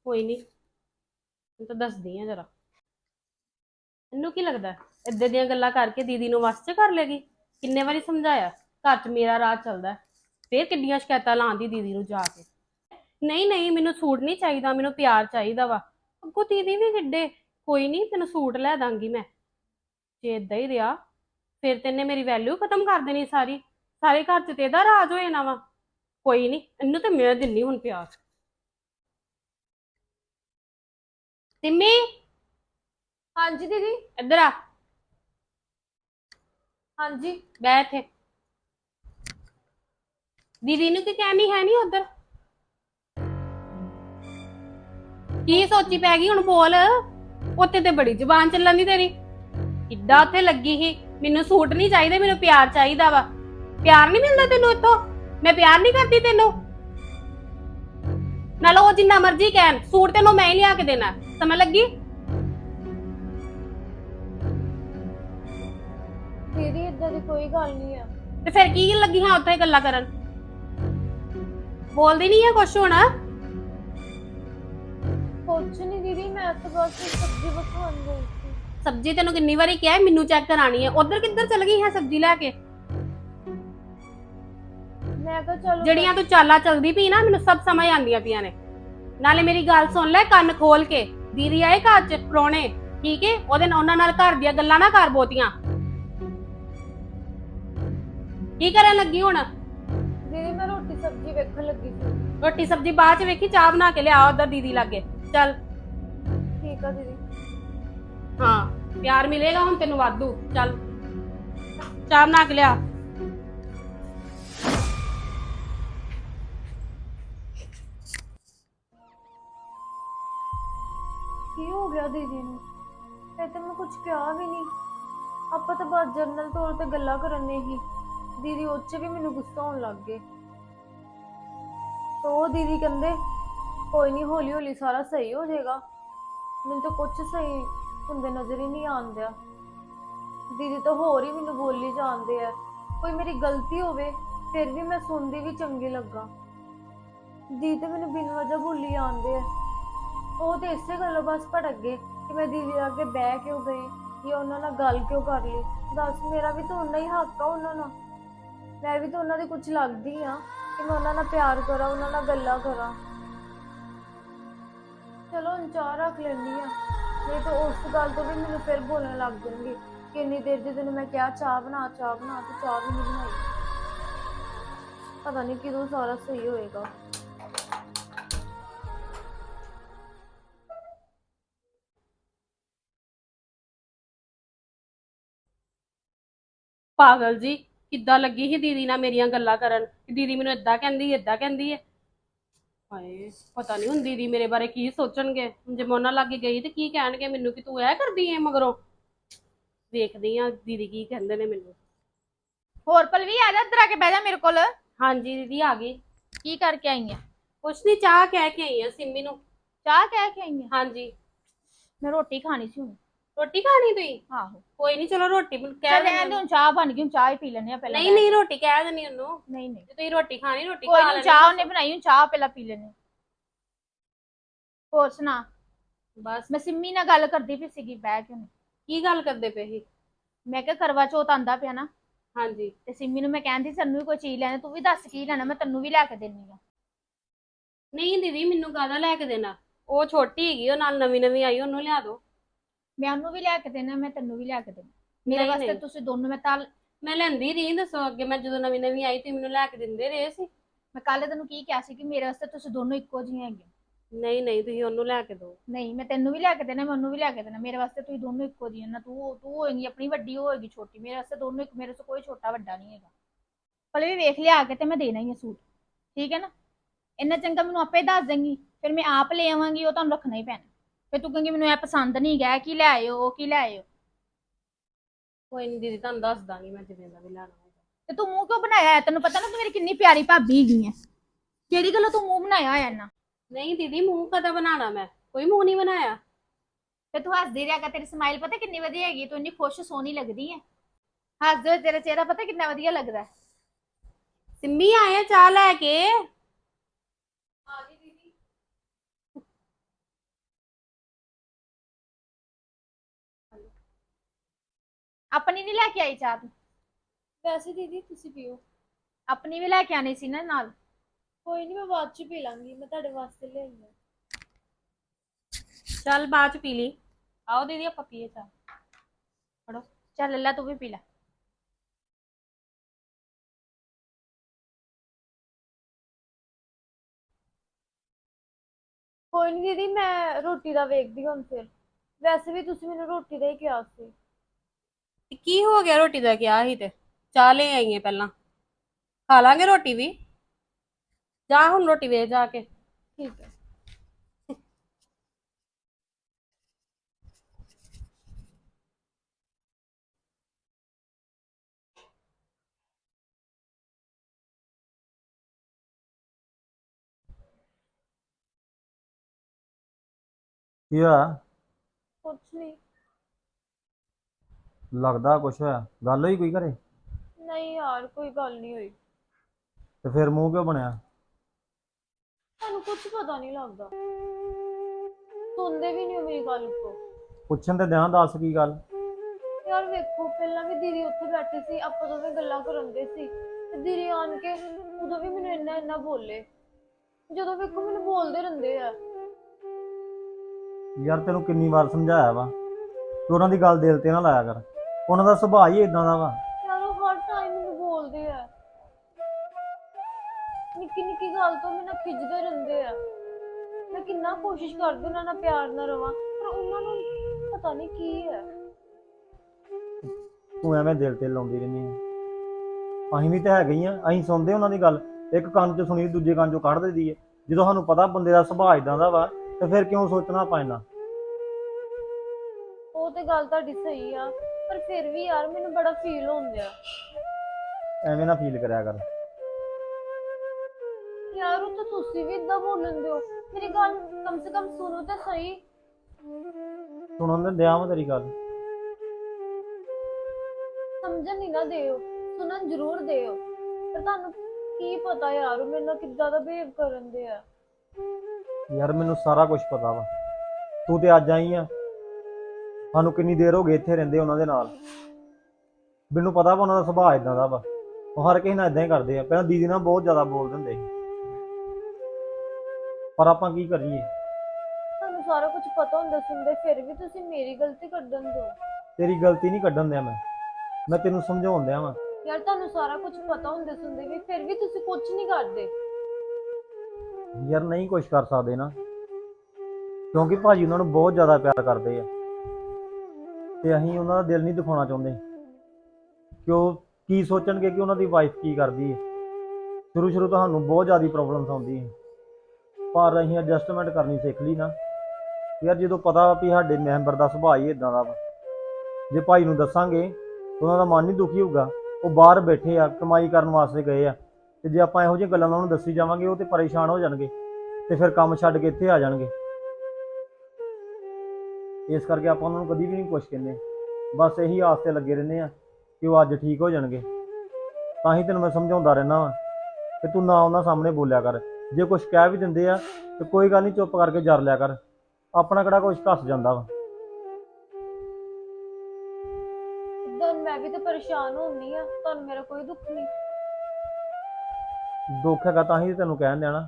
Speaker 3: ਕੋਈ ਨਹੀਂ ਤਾਂ ਦੱਸਦੀ ਆ ਜਰਾ। ਇਹਨੂੰ ਕੀ ਲੱਗਦਾ? ਇੱਦਾਂ ਦੀਆਂ ਗੱਲਾਂ ਕਰਕੇ ਦੀਦੀ ਨੂੰ ਵਸ ਚ ਕਰ ਲੇਗੀ? ਕਿੰਨੇ ਵਾਰੀ ਸਮਝਾਇਆ? ਘਰ 'ਚ ਮੇਰਾ ਰਾਜ ਚੱਲਦਾ ਫੇਰ ਕਿੱਡੀਆਂ ਸ਼ਿਕਾਇਤਾਂ ਲਾਉਂਦੀ ਦੀਦੀ ਨੂੰ ਜਾ ਕੇ? ਨਹੀਂ ਨਹੀਂ, ਮੈਨੂੰ ਸੂਟ ਨਹੀਂ ਚਾਹੀਦਾ, ਮੈਨੂੰ ਪਿਆਰ ਚਾਹੀਦਾ ਵਾ। ਅੱਗੋਂ ਦੀਦੀ ਵੀ ਕਿੱਡੇ ਕੋਈ ਨਹੀਂ, ਤੈਨੂੰ ਸੂਟ ਲੈ ਦਾਂਗੀ ਮੈਂ। ਜੇ ਏਦਾਂ ਹੀ ਰਿਹਾ, ਫਿਰ ਤੈਨੇ ਮੇਰੀ ਵੈਲਿਊ ਖਤਮ ਕਰ ਦੇਣੀ ਸਾਰੀ। ਸਾਰੇ ਘਰ 'ਚ ਤੇ ਇਹਦਾ ਰਾਜ ਹੋ ਜਾਣਾ ਵਾ। ਕੋਈ ਨਹੀਂ, ਇਹਨੂੰ ਤੇ ਮੈਂ ਦਿੰਨੀ ਹੁਣ ਪਿਆਰ। ਸਿੰਮੀ
Speaker 1: ਹਾਂਜੀ ਦੀਦੀ।
Speaker 3: ਇੱਧਰ ਆ।
Speaker 1: ਹਾਂਜੀ।
Speaker 3: ਬੈ ਇੱਥੇ। ਦੀਦੀ ਨੂੰ ਕੀ ਕਹਿਣੀ ਹੈ ਨਹੀਂ ਉਧਰ? ਕੀ ਸੋਚੀ ਪੈ ਗਈ ਹੁਣ ਬੋਲ? ਉੱਥੇ ਤੇ ਬੜੀ ਜ਼ੁਬਾਨ ਚੱਲਣ ਦੀ ਤੇਰੀ। ਕਿੱਦਾਂ ਉੱਥੇ ਲੱਗੀ ਸੀ। ਮੈਨੂੰ ਸੂਟ ਨਹੀਂ ਚਾਹੀਦੇ ਮੈਨੂੰ ਪਿਆਰ ਚਾਹੀਦਾ ਵਾ। ਪਿਆਰ ਨਹੀਂ ਮਿਲਦਾ ਤੈਨੂੰ ਇੱਥੋਂ। ਮੈਂ ਪਿਆਰ ਨਹੀਂ ਕਰਦੀ ਤੈਨੂੰ। ਨਾਲ ਉਹ ਜਿੰਨਾ ਮਰਜ਼ੀ ਕਹਿਣ। ਸੂਟ ਤੈਨੂੰ ਮੈਂ ਹੀ ਲਿਆ ਕੇ ਦੇਣਾ। ਸਮਝ ਲੱਗੀ?
Speaker 1: ਦੀਦੀ ਇਦਾਂ ਦੀ ਕੋਈ ਗੱਲ ਨਹੀਂ ਆ।
Speaker 3: ਤੇ ਫਿਰ ਕੀ ਲੱਗੀ ਹਾਂ ਉੱਥੇ ਗੱਲਾਂ ਕਰਨ? ਬੋਲਦੀ ਨਹੀਂ ਹੈ ਕੁਛ ਹੁਣ?
Speaker 1: ਕੁਛ ਨਹੀਂ ਦੀਦੀ ਮੈਂ ਤਾਂ ਬਸ ਸਬਜ਼ੀ ਬਖਾਣ ਗਈ ਸੀ।
Speaker 3: ਸਬਜ਼ੀ ਤੈਨੂੰ ਕਿੰਨੀ ਵਾਰੀ ਕਿਹਾ ਹੈ ਮੈਨੂੰ ਚੈੱਕ ਕਰਾਣੀ ਹੈ ਉਧਰ ਕਿੱਧਰ ਚਲ ਗਈ ਹੈ ਸਬਜ਼ੀ ਲੈ ਕੇ?
Speaker 1: ਮੈਂ ਕਿਹਾ ਚਲੋ
Speaker 3: ਜਿਹੜੀਆਂ ਤੂੰ ਚਾਲਾਂ ਚਲਦੀ ਪਈ ਨਾ ਮੈਨੂੰ ਸਭ ਸਮਝ ਆਉਂਦੀਆਂ ਪਈਆਂ ਨੇ। ਨਾਲੇ ਮੇਰੀ ਗੱਲ ਸੁਣ ਲੈ ਕੰਨ ਖੋਲ ਕੇ। ਦੀਦੀ ਆਏ ਘਰ ਚ ਪ੍ਰਾਹੁਣੇ ਠੀਕ ਹੈ ਉਹਦੇ ਨਾਲ ਉਹਨਾਂ ਨਾਲ ਘਰ ਦੀਆਂ ਗੱਲਾਂ ਨਾ ਕਰ ਬੋਤੀਆਂ ਕੀ ਕਰਨ ਲੱਗੀ ਹੁਣ?
Speaker 1: ਦੀਦੀ ਮੈਂ ਰੋਟੀ ਸਬਜ਼ੀ ਵੇਖਣ ਲੱਗੀ ਸੀ।
Speaker 3: ਰੋਟੀ ਸਬਜ਼ੀ ਬਾਅਦ ਚ ਵੇਖੀ ਚਾਹ ਬਣਾ ਕੇ ਲਿਆ ਉਧਰ ਦੀਦੀ ਲਾਗੇ। ਚੱਲ।
Speaker 1: ਠੀਕ ਆ ਦੀਦੀ।
Speaker 3: ਹਾਂ ਪਿਆਰ ਮਿਲੇਗਾ ਹੁਣ ਤੈਨੂੰ ਵਾਧੂ। ਚੱਲ। ਚਾਹ ਬਣਾ ਕੇ ਲਿਆ।
Speaker 1: ਕੀ ਹੋ ਗਿਆ ਦੀਦੀ ਨੂੰ? ਇਹ ਤਾਂ ਮੈਂ ਕੁਝ ਕਿਹਾ ਵੀ ਨਹੀਂ। ਆਪਾਂ ਤਾਂ ਬਸ ਜਨਰਲ ਤੌਰ ਤੇ ਗੱਲਾਂ ਕਰਨੇ ਹੀ ਦੀਦੀ ਉਹ 'ਚ ਵੀ ਮੈਨੂੰ ਗੁੱਸਾ ਆਉਣ ਲੱਗ ਗਏ। ਤਾਂ ਉਹ ਦੀਦੀ ਕਹਿੰਦੇ, ਕੋਈ ਨਹੀਂ ਹੌਲੀ ਹੌਲੀ ਸਾਰਾ ਸਹੀ ਹੋ ਜਾਏਗਾ। ਮੈਨੂੰ ਤਾਂ ਕੁਝ ਸਹੀ ਹੁੰਦੇ ਨਜ਼ਰ ਹੀ ਨਹੀਂ ਆਉਂਦਿਆ ਦੀਦੀ ਤਾਂ ਹੋਰ ਹੀ ਮੈਨੂੰ ਬੋਲੀ ਜਾਂਦੇ ਆ। ਕੋਈ ਮੇਰੀ ਗਲਤੀ ਹੋਵੇ, ਫਿਰ ਵੀ ਮੈਂ ਸੁਣਦੀ ਵੀ ਚੰਗੀ ਲੱਗਾ। ਦੀਦੀ ਤਾਂ ਮੈਨੂੰ ਬਿਨ ਵਜ੍ਹਾ ਬੋਲੀ ਜਾਂਦੇ ਆ। ਉਹ ਤੇ ਇਸੇ ਗੱਲੋਂ ਬਸ ਭੜਕ ਗਏ ਕਿ ਮੈਂ ਦੀਦੀ ਦੇ ਅੱਗੇ ਬਹਿ ਕਿਉਂ ਗਈ ਜਾਂ ਉਹਨਾਂ ਨਾਲ ਗੱਲ ਕਿਉਂ ਕਰ ਲਈ। ਦੱਸ ਮੇਰਾ ਵੀ ਤਾਂ ਉਨਾ ਹੀ ਹੱਕ ਆ ਉਹਨਾਂ ਨਾਲ। ਮੈਂ ਵੀ ਤਾਂ ਉਹਨਾਂ ਦੀ ਕੁਝ ਲੱਗਦੀ ਆ ਕਿ ਮੈਂ ਉਹਨਾਂ ਨਾਲ ਪਿਆਰ ਕਰਾਂ, ਉਹਨਾਂ ਨਾਲ ਗੱਲਾਂ ਕਰਾਂ। ਚਲੋ ਹੁਣ ਚਾਹ ਰੱਖ ਲੈਂਦੀ ਆ ਨਹੀਂ ਤਾਂ ਉਸ ਗੱਲ ਤੋਂ ਵੀ ਮੈਨੂੰ ਫਿਰ ਬੋਲਣ ਲੱਗ ਜਾਣਗੇ ਕਿ ਇੰਨੀ ਦੇਰ ਦੀ ਤੈਨੂੰ ਮੈਂ ਕਿਹਾ, ਚਾਹ ਬਣਾ ਚਾਹ ਬਣਾ, ਤੇ ਚਾਹ ਵੀ ਨਹੀਂ ਬਣਾਈ। ਪਤਾ ਨਹੀਂ ਕਿਦੋਂ ਸਾਰਾ ਸਹੀ ਹੋਏਗਾ।
Speaker 3: ਪਾਗਲ ਜੀ ਕਿੱਦਾਂ ਲੱਗੀ ਸੀ ਦੀਦੀ ਨਾਲ ਮੇਰੀਆਂ ਗੱਲਾਂ ਕਰਨ? ਕਿ ਦੀਦੀ ਮੈਨੂੰ ਏਦਾਂ ਕਹਿੰਦੀ ਏਦਾਂ ਕਹਿੰਦੀ ਹੈ ਹਾਏ ਪਤਾ ਨਹੀਂ ਹੁਣ ਦੀਦੀ ਮੇਰੇ ਬਾਰੇ ਕੀ ਸੋਚਣਗੇ। ਹੁਣ ਜੇ ਮੈਂ ਉਹਨਾਂ ਲਾਗੇ ਗਈ ਤੇ ਕੀ ਕਹਿਣਗੇ ਮੈਨੂੰ ਕਿ ਤੂੰ ਇਹ ਕਰਦੀ ਏ ਮਗਰੋਂ? ਵੇਖਦੀ ਆ ਦੀਦੀ ਕੀ ਕਹਿੰਦੇ ਨੇ ਮੈਨੂੰ।
Speaker 2: ਹੋਰ ਪਲਵੀ ਆ ਜਾ ਇੱਧਰ ਆ ਕੇ ਬਹਿ ਜਾ ਮੇਰੇ ਕੋਲ।
Speaker 3: ਹਾਂਜੀ ਦੀਦੀ ਆ ਗਈ।
Speaker 2: ਕੀ ਕਰਕੇ ਆਈ ਆ?
Speaker 3: ਕੁਛ ਨਹੀਂ ਚਾਹ ਕਹਿ ਕੇ ਆਈ ਆ ਸਿੰਮੀ ਨੂੰ।
Speaker 2: ਚਾਹ ਕਹਿ ਕੇ ਆਈ ਆ?
Speaker 3: ਹਾਂਜੀ।
Speaker 2: ਮੈਂ ਰੋਟੀ ਖਾਣੀ ਸੀ ਹੁਣ।
Speaker 3: ਰੋਟੀ ਖਾਣੀ ਤੁਸੀਂ?
Speaker 2: ਆਹੋ।
Speaker 3: ਕੋਈ ਨਹੀਂ ਚਲੋ ਰੋਟੀ ਬਣ- ਕਹਿ
Speaker 2: ਚੱਲ
Speaker 3: ਦਿੰਦੇ
Speaker 2: ਦੇ ਹੁਣ ਚਾਹ ਬਣ ਗਈ ਹੁਣ ਚਾਹ ਹੀ ਪੀ ਲੈਣੇ ਆ ਪਹਿਲਾਂ
Speaker 3: ਨਹੀਂ ਨਹੀਂ ਰੋਟੀ ਕਹਿ ਦੇਣੀ ਉਹਨੂੰ।
Speaker 2: ਨਹੀਂ ਨਹੀਂ।
Speaker 3: ਜੇ ਤੁਸੀਂ ਰੋਟੀ ਖਾਣੀ ਰੋਟੀ
Speaker 2: ਕੋਈ
Speaker 3: ਖਾ
Speaker 2: ਨਹੀਂ
Speaker 3: ਲੈਣੀ
Speaker 2: ਚਾਹ ਉਹਨੇ ਬਣਾਈ ਹੁਣ ਚਾਹ ਪਹਿਲਾਂ ਪੀ ਲੈਣੇ ਹੋਰ ਸੁਣਾ?
Speaker 3: ਬਸ।
Speaker 2: ਮੈਂ ਸਿੰਮੀ ਨਾਲ ਗੱਲ ਕਰਦੀ ਪਈ ਸੀਗੀ ਬਹਿ ਕੇ ਉਹਨੇ
Speaker 3: ਕੀ ਗੱਲ ਕਰਦੇ ਪਏ ਸੀ?
Speaker 2: ਮੈਂ ਕਿਹਾ ਕਰਵਾ ਚੌਥ ਆਂਦਾ ਪਿਆ ਨਾ।
Speaker 3: ਹਾਂਜੀ।
Speaker 2: ਤੇ ਸਿੰਮੀ ਨੂੰ ਮੈਂ ਕਹਿੰਦੀ ਸਾਨੂੰ ਵੀ ਕੋਈ ਚੀਜ਼ ਲੈਣੀ ਤੂੰ ਵੀ ਦੱਸ ਕੀ ਲੈਣਾ ਮੈਂ ਤੈਨੂੰ ਵੀ ਲੈ ਕੇ ਦੇਣੀ ਆ।
Speaker 3: ਨਹੀਂ ਦੀਦੀ ਮੈਨੂੰ ਕਾਹਦਾ ਲੈ ਕੇ ਦੇਣਾ? ਉਹ ਛੋਟੀ ਹੈਗੀ ਉਹ ਨਾਲ ਨਵੀਂ ਨਵੀਂ ਆਈ ਉਹਨੂੰ ਲਿਆ ਦਿਓ
Speaker 2: ਮੈਂ ਉਹਨੂੰ ਵੀ ਲੈ ਕੇ ਦੇਣਾ ਮੈਂ ਤੈਨੂੰ ਵੀ ਲੈ ਕੇ ਦੇਣਾ। ਮੇਰੇ
Speaker 3: ਨਹੀਂ,
Speaker 2: ਵਾਸਤੇ
Speaker 3: ਨਹੀਂ।
Speaker 2: ਤੁਸੀਂ ਦੋਨੋਂ ਮੈਂ ਤਾਂ
Speaker 3: ਮੈਂ ਲੈਂਦੀ ਰਹੀ ਦੱਸੋ ਅੱਗੇ ਮੈਂ ਜਦੋਂ ਨਵੀਂ ਨਵੀਂ ਆਈ ਤੇ ਮੈਨੂੰ ਲੈ ਕੇ ਦਿੰਦੇ ਰਹੇ ਸੀ।
Speaker 2: ਮੈਂ ਕੱਲ ਤੈਨੂੰ ਕੀ ਕਿਹਾ ਸੀ ਕਿ ਮੇਰੇ ਵਾਸਤੇ ਤੁਸੀਂ ਦੋਨੋਂ ਇੱਕੋ ਜਿਹੀਆਂ ਹੈਗੀਆਂ।
Speaker 3: ਨਹੀਂ ਨਹੀਂ ਤੁਸੀਂ ਉਹਨੂੰ ਲੈ ਕੇ ਦਿਓ।
Speaker 2: ਨਹੀਂ ਮੈਂ ਤੈਨੂੰ ਵੀ ਲੈ ਕੇ ਦੇਣਾ ਮੈਂ ਉਹਨੂੰ ਵੀ ਲੈ ਕੇ ਦੇਣਾ। ਮੇਰੇ ਵਾਸਤੇ ਤੁਸੀਂ ਦੋਨੋਂ ਇੱਕੋ ਜਿਹੀਆਂ ਨਾ ਤੂੰ ਤੂੰ ਹੋਏਗੀ ਆਪਣੀ ਵੱਡੀ ਉਹ ਹੋਏਗੀ ਛੋਟੀ। ਮੇਰੇ ਵਾਸਤੇ ਦੋਨੋਂ ਇੱਕ ਮੇਰੇ ਤੋਂ ਕੋਈ ਛੋਟਾ ਵੱਡਾ ਨਹੀਂ ਹੈਗਾ। ਭਲੇ ਵੀ ਵੇਖ ਲਿਆ ਕੇ ਤੇ ਮੈਂ ਦੇਣਾ ਹੀ ਹੈ ਸੂਟ। ਠੀਕ ਹੈ ਨਾ? ਇੰਨਾ ਚੰਗਾ ਮੈਨੂੰ ਆਪੇ ਦੱਸ ਦੇਂਗੀ ਫਿਰ ਮੈਂ ਆਪ ਲੈ ਆਵਾਂਗੀ ਉਹ ਤੁਹਾਨੂੰ ਰੱਖਣਾ ਹੀ ਪੈਣਾ। ਫੇ ਤੂੰ ਕਹੇਂਗੀ ਮੈਨੂੰ ਇਹ ਪਸੰਦ ਨਹੀਂ ਗਿਆ ਕੀ ਲੈ ਆਇਓ ਉਹ ਕੀ ਲੈ ਆਇਓ?
Speaker 3: ਕੋਈ ਨਹੀਂ ਦੀਦੀ ਤੁਹਾਨੂੰ ਦੱਸ ਦਾਂਗੀ ਮੈਂ ਜਿਵੇਂ ਦਾ ਵੀ ਲੈਣਾ ਹੋਊਗਾ।
Speaker 2: ਤੇ ਤੂੰ ਮੂੰਹ ਕਿਉਂ ਬਣਾਇਆ ਹੈ ਤੈਨੂੰ ਪਤਾ ਨਾ ਤੂੰ ਮੇਰੀ ਕਿੰਨੀ ਪਿਆਰੀ ਭਾਬੀ ਹੈਗੀ ਹੈ ਕਿਹੜੀ ਗੱਲੋਂ ਤੂੰ ਮੂੰਹ ਬਣਾਇਆ ਹੋਇਆ ਨਾ
Speaker 3: ਨਹੀਂ ਦੀਦੀ ਮੂੰਹ ਕਦਾ ਬਣਾਣਾ ਮੈਂ? ਕੋਈ ਮੂੰਹ ਨਹੀਂ ਬਣਾਇਆ।
Speaker 2: ਤੇ ਤੂੰ ਹੱਸਦੀ ਰਿਹਾ ਕਰ ਤੇਰੀ ਸਮਾਈਲ ਪਤਾ ਕਿੰਨੀ ਵਧੀਆ ਹੈਗੀ ਤੂੰ ਇੰਨੀ ਖੁਸ਼ ਸੋਹਣੀ ਲੱਗਦੀ ਹੈ ਹੱਸਦੇ ਹੋਏ ਤੇਰਾ ਚਿਹਰਾ ਪਤਾ ਕਿੰਨਾ ਵਧੀਆ ਲੱਗਦਾ। ਹੈ
Speaker 3: ਸਿੰਮੀ ਆਏ ਚਾਹ ਲੈ ਕੇ?
Speaker 2: ਆਪਣੀ ਨਹੀਂ ਲੈ ਕੇ ਆਈ ਚਾਹ ਤੂੰ?
Speaker 1: ਵੈਸੇ ਦੀਦੀ ਤੁਸੀਂ ਪੀਓ।
Speaker 2: ਆਪਣੀ ਵੀ ਲੈ ਕੇ ਆਣੀ ਸੀ ਨਾ ਨਾਲ।
Speaker 1: ਕੋਈ ਨਹੀਂ ਮੈਂ ਬਾਅਦ ਚ ਪੀ ਲਾਂਗੀ ਮੈਂ ਤੁਹਾਡੇ ਵਾਸਤੇ ਲਿਆਈ ਹਾਂ।
Speaker 3: ਚੱਲ ਬਾਅਦ ਚ ਪੀ ਲਈ। ਆਓ ਦੀਦੀ ਆਪਾਂ ਪੀਏ ਚਾਹ। ਫੜੋ।
Speaker 2: ਚੱਲ ਲੱਲਾ ਤੂੰ ਵੀ ਪੀ ਲੈ।
Speaker 1: ਕੋਈ ਨਹੀਂ ਦੀਦੀ ਮੈਂ ਰੋਟੀ ਦਾ ਵੇਖਦੀ ਹਾਂ ਹੁਣ ਫਿਰ। ਵੈਸੇ ਵੀ ਤੁਸੀਂ ਮੈਨੂੰ ਰੋਟੀ ਦਾ ਹੀ ਕਿਹਾ ਸੀ।
Speaker 3: ਤੇ ਕੀ ਹੋ ਗਿਆ ਰੋਟੀ ਦਾ? ਕਿਹਾ ਸੀ ਤੇ। ਚਾਹ ਲੈ ਆਈਏ ਪਹਿਲਾਂ। ਖਾ ਲਾਂਗੇ ਰੋਟੀ ਵੀ। ਜਾ ਹੁਣ ਰੋਟੀ ਵੇਚ ਜਾ ਕੇ।
Speaker 1: ਠੀਕ ਹੈ।
Speaker 4: ਕੀ ਹੋਇਆ?
Speaker 1: ਕੁਛ ਨਹੀਂ
Speaker 4: ਲੱਗਦਾ ਕੁਛ? ਹੋਇਆ ਗੱਲ ਹੋਈ ਕੋਈ ਘਰੇ?
Speaker 1: ਨਹੀਂ ਯਾਰ ਕੋਈ ਗੱਲ ਨਹੀਂ ਹੋਈ।
Speaker 4: ਤੇ ਫਿਰ ਮੂੰਹ ਕਿਉਂ ਬਣਿਆ?
Speaker 1: ਤੁਹਾਨੂੰ ਕੁਝ ਪਤਾ ਨਹੀਂ ਲੱਗਦਾ। ਸੁਣਦੇ ਵੀ ਨਹੀਂ ਹੋ ਮੇਰੀ ਗੱਲ ਤੋਂ।
Speaker 4: ਪੁੱਛਣ ਤੇ ਦਿਆਂ ਦੱਸ ਕੀ ਗੱਲ?
Speaker 1: ਯਾਰ ਵੇਖੋ ਪਹਿਲਾਂ ਵੀ ਦੀਦੀ ਉੱਥੇ ਬੈਠੀ ਸੀ ਆਪਾਂ ਦੋਵੇਂ ਗੱਲਾਂ ਕਰਾਂਦੇ ਸੀ। ਤੇ ਦੀਦੀ ਆਣ ਕੇ ਉਦੋਂ ਵੀ ਮੈਨੂੰ ਇੰਨਾ ਇੰਨਾ ਬੋਲੇ। ਜਦੋਂ ਵੇਖੋ ਮੈਨੂੰ ਬੋਲਦੇ ਰਹਿੰਦੇ ਆ।
Speaker 4: ਯਾਰ ਤੈਨੂੰ ਕਿੰਨੀ ਵਾਰ ਸਮਝਾਇਆ ਵਾ। ਤੂੰ ਉਹਨਾਂ ਦੀ ਗੱਲ ਦਿਲ ਤੇ ਨਾ ਲਾਇਆ ਕਰ। ਉਹਨਾਂ ਦਾ ਸੁਭਾਅ ਹੀ ਇਦਾਂ ਦਾ ਵਾ।
Speaker 1: ਯਾਰ ਉਹ ਹਰ ਟਾਈਮ ਮੈਨੂੰ ਬੋਲਦੇ ਆ। ਨਿੱਕੀ ਨਿੱਕੀ ਗੱਲ ਤੋਂ ਮੈਨੂੰ ਖਿੱਚਦੇ ਰਹਿੰਦੇ ਆ। ਮੈਂ ਕਿੰਨਾ ਕੋਸ਼ਿਸ਼ ਕਰਦੀ ਉਹਨਾਂ ਨਾਲ ਪਿਆਰ ਨਾਲ ਰਵਾਂ ਪਰ ਉਹਨਾਂ ਨੂੰ ਪਤਾ ਨਹੀਂ ਕੀ ਹੈ
Speaker 4: ਤੂੰ ਐਵੇਂ ਦਿਲ ਤੇ ਲਾਉਂਦੀ ਰਹਿੰਦੀ ਆ। ਅਸੀਂ ਵੀ ਤਾਂ ਹੈਗੇ ਹੀ ਆ ਅਸੀਂ ਸੁਣਦੇ ਉਹਨਾਂ ਦੀ ਗੱਲ। ਇੱਕ ਕੰਨ 'ਚ ਸੁਣੀ ਦੂਜੇ ਕੰਨ 'ਚੋਂ ਕੱਢ ਦਿੰਦੀ ਏ ਜਦੋਂ ਸਾਨੂੰ ਪਤਾ ਬੰਦੇ ਦਾ ਸੁਭਾਅ ਇਦਾਂ ਦਾ ਵਾ ਤੇ ਫਿਰ ਕਿਉਂ ਸੋਚਣਾ ਪੈਣਾ
Speaker 1: ਉਹ ਤੇ ਗੱਲ ਤੁਹਾਡੀ ਸਹੀ ਆ। ਪਰ ਫਿਰ ਵੀ ਯਾਰ ਮੈਨੂੰ ਬੜਾ ਫੀਲ ਹੁੰਦਾ
Speaker 4: ਐਵੇਂ ਨਾ ਫੀਲ ਕਰਿਆ ਕਰ।
Speaker 1: ਯਾਰ ਉਹ ਤਾਂ ਤੁਸੀਂ ਵੀ ਇਦਾਂ ਬੋਲਣ ਦਿਓ। ਮੇਰੀ ਗੱਲ ਕਮ ਸੇ ਕਮ ਸੁਣੋ ਤਾਂ ਸਹੀ।
Speaker 4: ਸੁਣਨ ਦੇ ਦਿਆਂ ਤੇਰੀ ਗੱਲ।
Speaker 1: ਸਮਝਣ ਨਹੀਂ ਨਾ ਦਿਓ। ਸੁਣਨ ਜ਼ਰੂਰ ਦਿਓ। ਪਰ ਤੁਹਾਨੂੰ ਕੀ ਪਤਾ ਯਾਰ ਉਹ ਮੇਰੇ ਨਾਲ ਕਿੱਦਾਂ ਦਾ ਬਿਹੇਵ ਕਰਨ ਦੇ ਆ
Speaker 4: ਯਾਰ ਮੈਨੂੰ ਸਾਰਾ ਕੁਝ ਪਤਾ ਵਾ। ਤੂੰ ਤੇ ਅੱਜ ਆਈ ਆ। ਸਾਨੂੰ ਕਿੰਨੀ ਦੇਰ ਹੋ ਗਈ ਇੱਥੇ ਰਹਿੰਦੇ ਉਹਨਾਂ ਦੇ ਨਾਲ? ਮੈਨੂੰ ਪਤਾ ਵਾ ਉਹਨਾਂ ਦਾ ਸੁਭਾਅ ਇਦਾਂ ਦਾ ਵਾ। ਉਹ ਹਰ ਕਿਸੇ ਨਾਲ ਇਦਾਂ ਹੀ ਕਰਦੇ ਆ। ਪਹਿਲਾਂ ਦੀਦੀ ਨਾਲ ਬਹੁਤ ਜ਼ਿਆਦਾ ਬੋਲਦੇ ਹੁੰਦੇ ਸੀ। ਪਰ ਆਪਾਂ ਕੀ ਕਰੀਏ?
Speaker 1: ਤੁਹਾਨੂੰ ਸਾਰਾ ਕੁਝ ਪਤਾ ਹੁੰਦਾ ਸੁਣਦੇ ਫਿਰ ਵੀ ਤੁਸੀਂ ਮੇਰੀ ਗਲਤੀ ਕੱਢਣ ਦਿਓ।
Speaker 4: ਤੇਰੀ ਗਲਤੀ ਨਹੀਂ ਕੱਢਣ ਦਿਆ ਮੈਂ। ਮੈਂ ਤੈਨੂੰ ਸਮਝਾਉਣ ਦਿਆ ਵਾਂ।
Speaker 1: ਯਾਰ ਤੁਹਾਨੂੰ ਸਾਰਾ ਕੁਝ ਪਤਾ ਹੁੰਦੇ ਸੁਣਦੇ ਵੀ ਫਿਰ ਵੀ ਤੁਸੀਂ ਕੁਝ ਨਹੀਂ ਕਰਦੇ।
Speaker 4: ਯਾਰ ਨਹੀਂ ਕੁਝ ਕਰ ਸਕਦੇ ਨਾ। ਕਿਉਂਕਿ ਭਾਜੀ ਉਹਨਾਂ ਨੂੰ ਬਹੁਤ ਜ਼ਿਆਦਾ ਪਿਆਰ ਕਰਦੇ ਆ। ਤੇ ਅਸੀਂ ਉਹਨਾਂ ਦਾ ਦਿਲ ਨਹੀਂ ਦਿਖਾਉਣਾ ਚਾਹੁੰਦੇ। ਕਿ ਉਹ ਕੀ ਸੋਚਣਗੇ ਕਿ ਉਹਨਾਂ ਦੀ ਵਾਈਫ ਕੀ ਕਰਦੀ ਹੈ। ਸ਼ੁਰੂ ਸ਼ੁਰੂ ਤੋਂ ਸਾਨੂੰ ਬਹੁਤ ਜ਼ਿਆਦਾ ਪ੍ਰੋਬਲਮਸ ਆਉਂਦੀ ਹੈ। ਪਰ ਅਸੀਂ ਐਡਜਸਟਮੈਂਟ ਕਰਨੀ ਸਿੱਖ ਲਈ ਨਾ। ਯਾਰ ਜਦੋਂ ਪਤਾ ਵੀ ਸਾਡੇ ਮੈਂਬਰ ਦਾ ਸੁਭਾਅ ਹੀ ਇਦਾਂ ਦਾ ਵਾ। ਜੇ ਭਾਈ ਨੂੰ ਦੱਸਾਂਗੇ, ਉਹਨਾਂ ਦਾ ਮਨ ਨਹੀਂ ਦੁਖੀ ਹੋਊਗਾ। ਉਹ ਬਾਹਰ ਬੈਠੇ ਆ, ਕਮਾਈ ਕਰਨ ਵਾਸਤੇ ਗਏ ਆ। ਤੇ ਜੇ ਆਪਾਂ ਇਹੋ ਜਿਹੀਆਂ ਗੱਲਾਂ ਉਹਨਾਂ ਨੂੰ ਦੱਸੀ ਜਾਵਾਂਗੇ, ਉਹ ਤੇ ਪਰੇਸ਼ਾਨ ਹੋ ਜਾਣਗੇ। ਤੇ ਫਿਰ ਕੰਮ ਛੱਡ ਕੇ ਇੱਥੇ ਆ ਜਾਣਗੇ। ਇਸ ਕਰਕੇ ਆਪਾਂ ਉਹਨਾਂ ਨੂੰ ਕਦੀ ਵੀ ਨਹੀਂ ਕੁਛ ਕਹਿੰਦੇ। ਬਸ ਇਹੀ ਆਸ ਤੇ ਲੱਗੇ ਰਹਿੰਦੇ ਆ ਕਿ ਉਹ ਅੱਜ ਠੀਕ ਹੋ ਜਾਣਗੇ। ਤਾਂ ਹੀ ਤੈਨੂੰ ਮੈਂ ਸਮਝਾਉਂਦਾ ਰਹਿਣਾ ਵਾ ਕਿ ਤੂੰ ਨਾ ਉਹਨਾਂ ਸਾਹਮਣੇ ਬੋਲਿਆ ਕਰ। ਜੇ ਕੁਛ ਕਹਿ ਵੀ ਦਿੰਦੇ ਆ ਤੇ ਕੋਈ ਗੱਲ ਨਹੀਂ ਚੁੱਪ ਕਰਕੇ ਜਰ ਲਿਆ ਕਰ। ਆਪਣਾ ਕਿਹੜਾ ਕੁਛ ਘਸ ਜਾਂਦਾ ਵਾ।
Speaker 1: ਇਦਾਂ ਮੈਂ ਵੀ ਤਾਂ ਪਰੇਸ਼ਾਨ ਹੁੰਨੀ ਆ ਤੁਹਾਨੂੰ ਮੇਰਾ ਕੋਈ ਦੁੱਖ ਨਹੀਂ।
Speaker 4: ਦੁੱਖ ਹੈਗਾ ਤਾਂ ਹੀ ਤੈਨੂੰ ਕਹਿਣ ਦੇਣਾ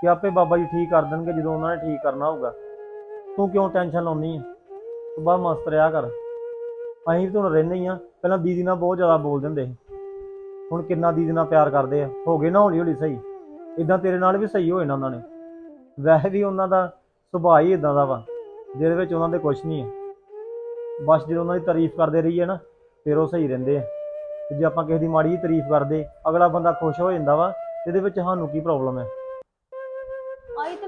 Speaker 4: ਕਿ ਆਪੇ ਬਾਬਾ ਜੀ ਠੀਕ ਕਰ ਦੇਣਗੇ ਜਦੋਂ ਉਹਨਾਂ ਨੇ ਠੀਕ ਕਰਨਾ ਹੋਊਗਾ। ਤੂੰ ਕਿਉਂ ਟੈਨਸ਼ਨ ਲਾਉਣੀ ਹੈ ਤੂੰ ਬਸ ਮਸਤ ਰਿਹਾ ਕਰ। ਅਸੀਂ ਵੀ ਤੁਹਾਨੂੰ ਰਹਿੰਦੇ ਹੀ ਆ। ਪਹਿਲਾਂ ਦੀਦੀ ਨਾਲ ਬਹੁਤ ਜ਼ਿਆਦਾ ਬੋਲ ਦਿੰਦੇ ਸੀ। ਹੁਣ ਕਿੰਨਾ ਦੀਦੀ ਨਾਲ ਪਿਆਰ ਕਰਦੇ ਆ। ਹੋ ਗਏ ਨਾ ਹੌਲੀ ਹੌਲੀ ਸਹੀ। ਇਦਾਂ ਤੇਰੇ ਨਾਲ ਵੀ ਸਹੀ ਹੋਏ ਨਾ ਉਹਨਾਂ ਨੇ। ਵੈਸੇ ਵੀ ਉਹਨਾਂ ਦਾ ਸੁਭਾਅ ਹੀ ਇਦਾਂ ਦਾ ਵਾ, ਜਿਹਦੇ ਵਿੱਚ ਉਹਨਾਂ ਦੇ ਕੁਝ ਨਹੀਂ ਹੈ ਬਸ ਜਦੋਂ ਉਹਨਾਂ ਦੀ ਤਾਰੀਫ ਕਰਦੇ ਰਹੀਏ ਨਾ, ਫਿਰ ਉਹ ਸਹੀ ਰਹਿੰਦੇ ਆ। ਜੇ ਆਪਾਂ ਕਿਸੇ ਦੀ ਮਾੜੀ ਤਾਰੀਫ ਕਰਦੇ, ਅਗਲਾ ਬੰਦਾ ਖੁਸ਼ ਹੋ ਜਾਂਦਾ ਵਾ, ਇਹਦੇ ਵਿੱਚ ਸਾਨੂੰ ਕੀ ਪ੍ਰੋਬਲਮ ਹੈ
Speaker 1: ਆਈ ਤੇ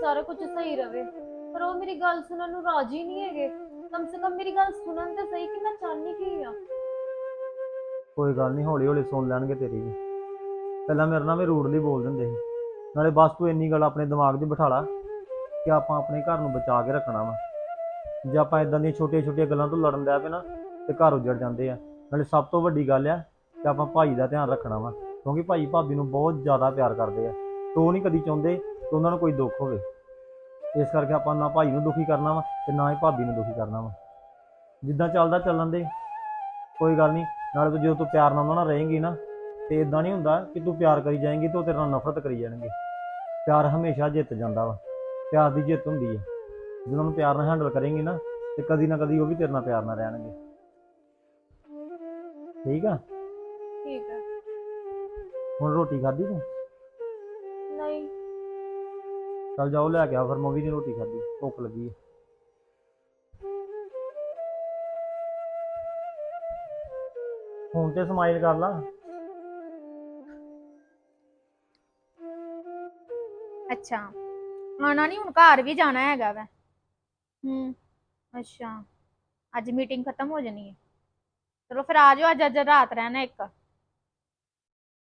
Speaker 1: ਸਾਰਾ ਕੁਝ ਸਹੀ ਰਵੇ। ਪਰ ਉਹ ਮੇਰੀ ਗੱਲ ਸੁਣਨ ਨੂੰ ਰਾਜੀ ਨਹੀਂ ਹੈਗੇ। ਕਮ ਸੇ ਕਮ ਮੇਰੀ ਗੱਲ ਸੁਣਨ ਤੇ ਸਹੀ ਕਿ ਮੈਂ ਚਾਹਨੀ ਕੀ ਆ?
Speaker 4: ਕੋਈ ਗੱਲ ਨਹੀਂ ਹੌਲੀ ਹੌਲੀ ਸੁਣ ਲੈਣਗੇ ਤੇਰੀ ਵੀ। ਪਹਿਲਾਂ ਮੇਰੇ ਨਾਲ ਵੀ ਰੂਡਲੀ ਬੋਲ ਦਿੰਦੇ ਸੀ। ਨਾਲੇ ਬਸ ਤੂੰ ਇੰਨੀ ਗੱਲ ਆਪਣੇ ਦਿਮਾਗ 'ਚ ਬਿਠਾ ਲਾ ਕਿ ਆਪਾਂ ਆਪਣੇ ਘਰ ਨੂੰ ਬਚਾ ਕੇ ਰੱਖਣਾ ਵਾ। ਜੇ ਆਪਾਂ ਇਦਾਂ ਦੀਆਂ ਛੋਟੀਆਂ ਛੋਟੀਆਂ ਗੱਲਾਂ ਤੋਂ ਲੜਨ ਲੱਗ ਪਏ ਨਾ ਤੇ ਘਰ ਉਜੜ ਜਾਂਦੇ ਆ। ਨਾਲੇ ਸਭ ਤੋਂ ਵੱਡੀ ਗੱਲ ਆ ਕਿ ਆਪਾਂ ਭਾਈ ਦਾ ਧਿਆਨ ਰੱਖਣਾ ਵਾ। ਕਿਉਂਕਿ ਭਾਈ ਭਾਬੀ ਨੂੰ ਬਹੁਤ ਜ਼ਿਆਦਾ ਪਿਆਰ ਕਰਦੇ ਆ। ਤੇ ਉਹ ਨਹੀਂ ਕਦੀ ਚਾਹੁੰਦੇ ਕਿ ਉਹਨਾਂ ਨੂੰ ਕੋਈ ਦੁੱਖ ਹੋਵੇ। ਇਸ ਕਰਕੇ ਆਪਾਂ ਨਾ ਭਾਈ ਨੂੰ ਦੁਖੀ ਕਰਨਾ ਵਾ ਤੇ ਨਾ ਹੀ ਭਾਬੀ ਨੂੰ ਦੁਖੀ ਕਰਨਾ ਵਾ। ਜਿੱਦਾਂ ਚੱਲਦਾ ਚੱਲਣ ਦੇ ਕੋਈ ਗੱਲ ਨਹੀਂ ਨਾਲੇ ਤੂੰ ਜਦੋਂ ਤੂੰ ਪਿਆਰ ਨਾਲ ਉਹਨਾਂ ਨਾਲ ਰਹੇਂਗੀ ਨਾ ਤੇ ਇਦਾਂ ਨਹੀਂ ਹੁੰਦਾ ਕਿ ਤੂੰ ਪਿਆਰ ਕਰੀ ਜਾਏਂਗੀ ਤੇ ਉਹ ਤੇਰੇ ਨਾਲ ਨਫ਼ਰਤ ਕਰੀ ਜਾਣਗੇ। ਪਿਆਰ ਹਮੇਸ਼ਾ ਜਿੱਤ ਜਾਂਦਾ ਵਾ ਪਿਆਰ ਦੀ ਜਿੱਤ ਹੁੰਦੀ ਹੈ ਜਦੋਂ ਉਹਨੂੰ ਪਿਆਰ ਨਾਲ ਹੈਂਡਲ ਕਰੇਂਗੀ ਨਾ ਤੇ ਕਦੀ ਨਾ ਕਦੀ ਉਹ ਵੀ ਤੇਰੇ ਨਾਲ ਪਿਆਰ ਨਾਲ ਰਹਿਣਗੇ। ਠੀਕ ਆ?
Speaker 1: ਠੀਕ ਹੈ
Speaker 4: ਹੁਣ ਰੋਟੀ ਖਾਧੀ ਤੂੰ? ਚੱਲ ਜਾਓ ਲੈ ਕੇ ਆ ਫਿਰ ਮੈਂ ਵੀ ਨਹੀਂ ਰੋਟੀ ਖਾਧੀ ਭੁੱਖ ਲੱਗੀ ਹੈ ਹੁਣ ਤੇ ਸਮਾਈਲ ਕਰ ਲਾ।
Speaker 2: ਅੱਛਾ ਆਣਾ ਨਹੀਂ ਹੁਣ ਘਰ ਵੀ ਜਾਣਾ ਹੈਗਾ ਵੈ। ਹੂੰ। ਅੱਛਾ ਅੱਜ ਮੀਟਿੰਗ ਖਤਮ ਹੋ ਜਾਣੀ ਹੈ। ਚਲੋ ਫਿਰ ਆ ਜਾਓ ਅੱਜ ਅੱਜ ਰਾਤ ਰਹਿਣਾ ਇੱਕ।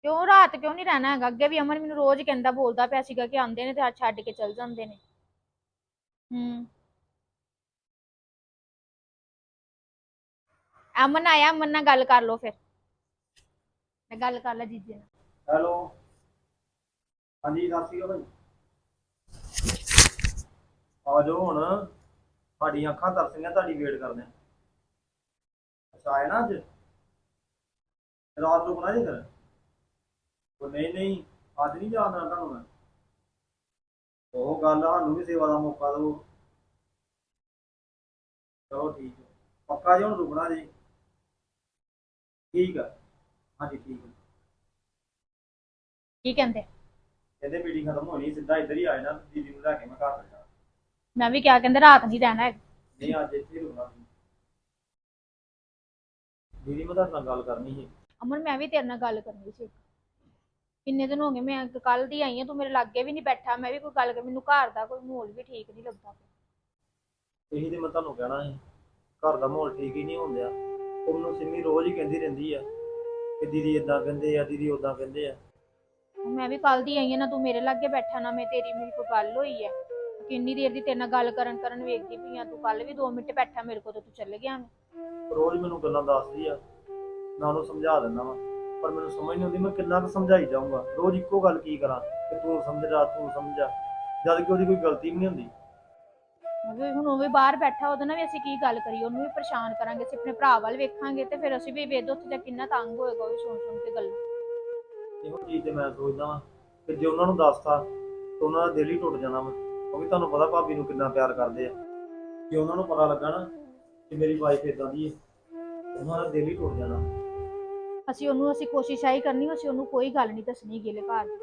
Speaker 2: ਕਿਉਂ ਰਾਤ ਕਿਉਂ ਨਹੀਂ ਰਹਿਣਾ ਹੈਗਾ? ਅੱਗੇ ਵੀ ਅਮਨ ਮੈਨੂੰ ਰੋਜ਼ ਕਹਿੰਦਾ ਬੋਲਦਾ ਪਿਆ ਸੀਗਾ ਕਿ ਆਉਂਦੇ ਨੇ ਤੇ ਅੱਜ ਛੱਡ ਕੇ ਚਲ ਜਾਂਦੇ ਨੇ। ਹੂੰ। ਅਮਨ ਆਇਆ ਅਮਨ ਨਾਲ ਗੱਲ ਕਰ ਲਓ ਫਿਰ। ਮੈਂ ਗੱਲ ਕਰ ਲਾ ਜੀਜੇ ਨਾਲ।
Speaker 4: ਹੈਲੋ। ਹਾਂਜੀ ਸਤਿ ਸ਼੍ਰੀ ਅਕਾਲ ਭਾਈ। ਆ ਜਾਓ ਹੁਣ। ਸਾਡੀਆਂ ਅੱਖਾਂ ਤਰਸੀਆਂ ਤੁਹਾਡੀ ਵੇਟ ਕਰਦੇ ਆ ਅੱਛਾ ਆਏ ਨਾ ਅੱਜ? ਰਾਤ ਨੂੰ ਬਣਾ ਜੇ ਫਿਰ ਉਹ ਨਹੀਂ ਨਹੀਂ ਅੱਜ ਨਹੀਂ ਜਾਣਾ ਤੁਹਾਨੂੰ ਮੈਂ ਉਹ ਗੱਲ ਆ, ਸਾਨੂੰ ਵੀ ਸੇਵਾ ਦਾ ਮੌਕਾ ਦਿਓ। ਚਲੋ ਠੀਕ ਹੈ ਪੱਕਾ ਜੀ ਹੁਣ ਰੁਕਣਾ ਜੀ। ਠੀਕ ਆ। ਹਾਂਜੀ ਠੀਕ ਆ।
Speaker 2: ਕੀ ਕਹਿੰਦੇ?
Speaker 4: ਕਹਿੰਦੇ ਮੀਟਿੰਗ ਖਤਮ ਹੋਣੀ ਸਿੱਧਾ ਇੱਧਰ ਹੀ ਆ ਜਾਣਾ ਦੀਦੀ ਨੂੰ ਲੈ ਕੇ ਮੈਂ ਘਰ ਚੱਲਣਾ
Speaker 2: ਮੈਂ ਵੀ ਕਿਹਾ ਕਹਿੰਦੇ ਰਾਤ ਨਹੀਂ ਰਹਿਣਾ ਹੈਗਾ।
Speaker 4: ਨਹੀਂ ਅੱਜ ਇੱਥੇ ਹੀ ਰੁਕਣਾ ਸੀ। ਦੀਦੀ ਮੈਂ ਤੁਹਾਡੇ ਨਾਲ ਗੱਲ ਕਰਨੀ ਸੀ।
Speaker 2: ਅਮਨ ਮੈਂ ਵੀ ਤੇਰੇ ਨਾਲ ਗੱਲ ਕਰਨੀ ਸੀ ਕਿੰਨੇ ਦਿਨ ਹੋ ਗਏ ਮੈਂ ਕੱਲ ਦੀ ਆਈ ਆ ਤੂੰ ਮੇਰੇ ਲਾਗੇ ਵੀ ਨਹੀਂ ਬੈਠਾ ਮੈਂ ਵੀ ਕੋਈ ਗੱਲ ਕਰ ਮੈਨੂੰ ਘਰ ਦਾ ਕੋਈ ਮਾਹੌਲ ਵੀ ਠੀਕ ਨਹੀਂ ਲੱਗਦਾ।
Speaker 4: ਇਹੀ ਤੇ ਮੈਂ ਤੁਹਾਨੂੰ ਕਹਿਣਾ ਸੀ ਘਰ ਦਾ ਮਾਹੌਲ ਠੀਕ ਹੀ ਨਹੀਂ ਹੁੰਦਿਆ ਉਹ ਮੈਨੂੰ ਸਿੰਮੀ ਰੋਜ਼ ਹੀ ਕਹਿੰਦੀ ਰਹਿੰਦੀ ਆ ਕਿ ਦੀਦੀ ਇਦਾਂ ਕਹਿੰਦੇ ਆ ਦੀਦੀ ਉਦਾਂ ਕਹਿੰਦੇ ਆ।
Speaker 2: ਮੈਂ ਵੀ ਕੱਲ ਦੀ ਆਈ ਆ ਨਾ ਤੂੰ ਮੇਰੇ ਲਾਗੇ ਬੈਠਾ ਨਾ ਮੈਂ ਤੇਰੀ ਮੇਰੀ ਕੋਈ ਗੱਲ ਹੋਈ ਹੈ ਕਿੰਨੀ ਦੇਰ ਦੀ ਤੇਰੇ ਨਾਲ ਗੱਲ ਕਰਨ ਕਰਨ ਵੇਖਦੀ ਪਈ ਆ ਤੂੰ ਕੱਲ ਵੀ 2 ਮਿੰਟ ਬੈਠਾ ਮੇਰੇ ਕੋਲ ਤੇ ਤੂੰ ਚੱਲ ਗਿਆ ਮੈਂ
Speaker 4: ਰੋਜ਼ ਮੈਨੂੰ ਗੱਲਾਂ ਦੱਸਦੀ ਆ ਮੈਂ ਉਹਨੂੰ ਸਮਝਾ ਦਿੰਦਾ ਵਾ। ਪਰ ਮੈਨੂੰ ਸਮਝ ਨਹੀਂ ਆਉਂਦੀ ਮੈਂ ਕਿੰਨਾ ਕੁ ਸਮਝਾਈ ਜਾਊਂਗਾ। ਰੋਜ਼ ਇੱਕੋ ਗੱਲ ਕੀ ਕਰਾਂ ਕਿ ਤੂੰ ਸਮਝ ਜਾ ਤੂੰ ਸਮਝ ਜਦ ਕਿ ਉਹਦੀ ਕੋਈ ਗਲਤੀ ਵੀ ਨਹੀਂ ਹੁੰਦੀ।
Speaker 2: ਮੈਂ ਵੀ ਹੁਣ ਉਹ ਵੀ ਬਾਹਰ ਬੈਠਾ ਉਹਦੇ ਨਾਲ ਵੀ ਅਸੀਂ ਕੀ ਗੱਲ ਕਰੀਏ ਉਹਨੂੰ ਵੀ ਪਰੇਸ਼ਾਨ ਕਰਾਂਗੇ ਅਸੀਂ ਆਪਣੇ ਭਰਾ ਵੱਲ ਵੇਖਾਂਗੇ ਤੇ ਫਿਰ ਅਸੀਂ ਵੀ ਵੇਦ ਉੱਥੇ ਜਾ ਕਿੰਨਾ ਤੰਗ ਹੋਏਗਾ ਉਹ ਵੀ ਸੁਣ ਸੁਣ ਕੇ ਗੱਲਾਂ।
Speaker 4: ਇਹੋ ਚੀਜ਼ ਤੇ ਮੈਂ ਸੋਚਦਾ ਵਾਂ ਕਿ ਜੇ ਉਹਨਾਂ ਨੂੰ ਦੱਸਤਾ ਤਾਂ ਉਹਨਾਂ ਦਾ ਦਿਲ ਹੀ ਟੁੱਟ ਜਾਣਾ ਵਾ। ਕਿਉਂਕਿ ਤੁਹਾਨੂੰ ਪਤਾ ਭਾਬੀ ਨੂੰ ਕਿੰਨਾ ਪਿਆਰ ਕਰਦੇ ਆ। ਜੇ ਉਹਨਾਂ ਨੂੰ ਪਤਾ ਲੱਗਾ ਨਾ ਕਿ ਮੇਰੀ ਵਾਈਫ ਇਦਾਂ ਦੀ ਹੈ ਉਹਨਾਂ ਦਾ ਦਿਲ ਹੀ ਟੁੱਟ ਜਾਣਾ।
Speaker 2: ਅਸੀਂ ਉਹਨੂੰ ਅਸੀਂ ਕੋਸ਼ਿਸ਼ ਆਈ ਕਰਨੀ ਅਸੀਂ ਉਹਨੂੰ ਕੋਈ ਗੱਲ ਨਹੀਂ ਦੱਸਣੀ ਗਿਲੇ ਘਰ। ਦੀ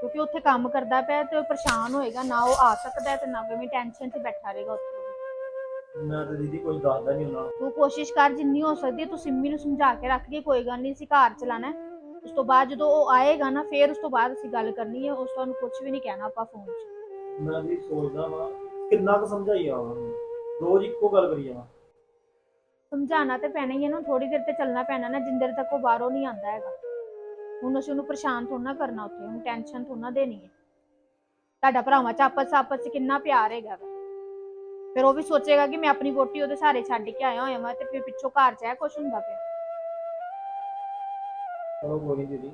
Speaker 2: ਕਿਉਂਕਿ ਉੱਥੇ ਕੰਮ ਕਰਦਾ ਪਿਆ ਤੇ ਉਹ ਪਰੇਸ਼ਾਨ ਹੋਏਗਾ ਨਾ ਉਹ ਆ ਸਕਦਾ ਹੈ ਤੇ ਨਾ ਕੋਈ ਟੈਨਸ਼ਨ 'ਚ ਬੈਠਾ ਰਹੇਗਾ ਉੱਥੇ।
Speaker 4: ਮੈਂ ਤਾਂ ਦੀਦੀ ਕੁਝ ਦੱਸਦਾ ਨਹੀਂ ਉਹਨਾਂ ਨੂੰ।
Speaker 2: ਤੂੰ ਕੋਸ਼ਿਸ਼ ਕਰ ਜਿੰਨੀ ਹੋ ਸਕਦੀ ਹੈ ਤੂੰ ਸਿੰਮੀ ਨੂੰ ਸਮਝਾ ਕੇ ਰੱਖ ਕੇ ਕੋਈ ਗੱਲ ਨਹੀਂ ਅਸੀਂ ਘਰ ਚਲਾਣਾ ਹੈ। ਉਸ ਤੋਂ ਬਾਅਦ ਜਦੋਂ ਉਹ ਆਏਗਾ ਨਾ ਫਿਰ ਉਸ ਤੋਂ ਬਾਅਦ ਅਸੀਂ ਗੱਲ ਕਰਨੀ ਹੈ ਉਸ ਤੋਂ ਉਹਨੂੰ ਕੁਝ ਵੀ ਨਹੀਂ ਕਹਿਣਾ ਆਪਾਂ ਫੋਨ 'ਚ।
Speaker 4: ਮੈਂ ਵੀ ਸੋਚਦਾ ਵਾਂ ਕਿੰਨਾ ਕੁ ਸਮਝਾਈ ਆ ਉਹਨਾਂ ਨੂੰ। ਰੋਜ਼ ਇੱਕੋ ਗੱਲ ਕਰੀ ਜਾਵਾਂ।
Speaker 2: ਸਮਝਾਉਣਾ ਤੇ ਪੈਣਾ ਹੀ ਹੈ ਨਾ ਥੋੜੀ ਦੇਰ ਤੇ ਚੱਲਣਾ ਪੈਣਾ ਨਾ ਜਿੰਨ ਦੇਰ ਤੱਕ ਉਹ ਬਾਹਰੋਂ ਨਹੀਂ ਆਂਦਾ ਹੈਗਾ। ਹੁਣ ਅਸੀਂ ਉਹਨੂੰ ਪਰੇਸ਼ਾਨ ਥੋੜਾ ਕਰਨਾ ਉੱਥੇ ਉਹਨੂੰ ਟੈਨਸ਼ਨ ਥੋੜਾ ਦੇਣੀ ਹੈ। ਤੁਹਾਡਾ ਭਰਾਵਾਂ ਚ ਆਪਸ ਆਪਸ ਚ ਕਿੰਨਾ ਪਿਆਰ ਹੈਗਾ ਵਾ। ਫਿਰ ਉਹ ਵੀ ਸੋਚੇਗਾ ਕਿ ਮੈਂ ਆਪਣੀ ਵੋਟੀ ਉਹਦੇ ਸਾਰੇ ਛੱਡ ਕੇ ਆਇਆ ਹੋਇਆ ਵਾਂ ਤੇ ਫਿਰ ਪਿੱਛੋਂ ਘਰ ਚ ਇਹ ਕੁਛ ਹੁੰਦਾ ਪਿਆ।
Speaker 4: ਚਲੋ ਕੋਈ ਨਹੀਂ ਦੀਦੀ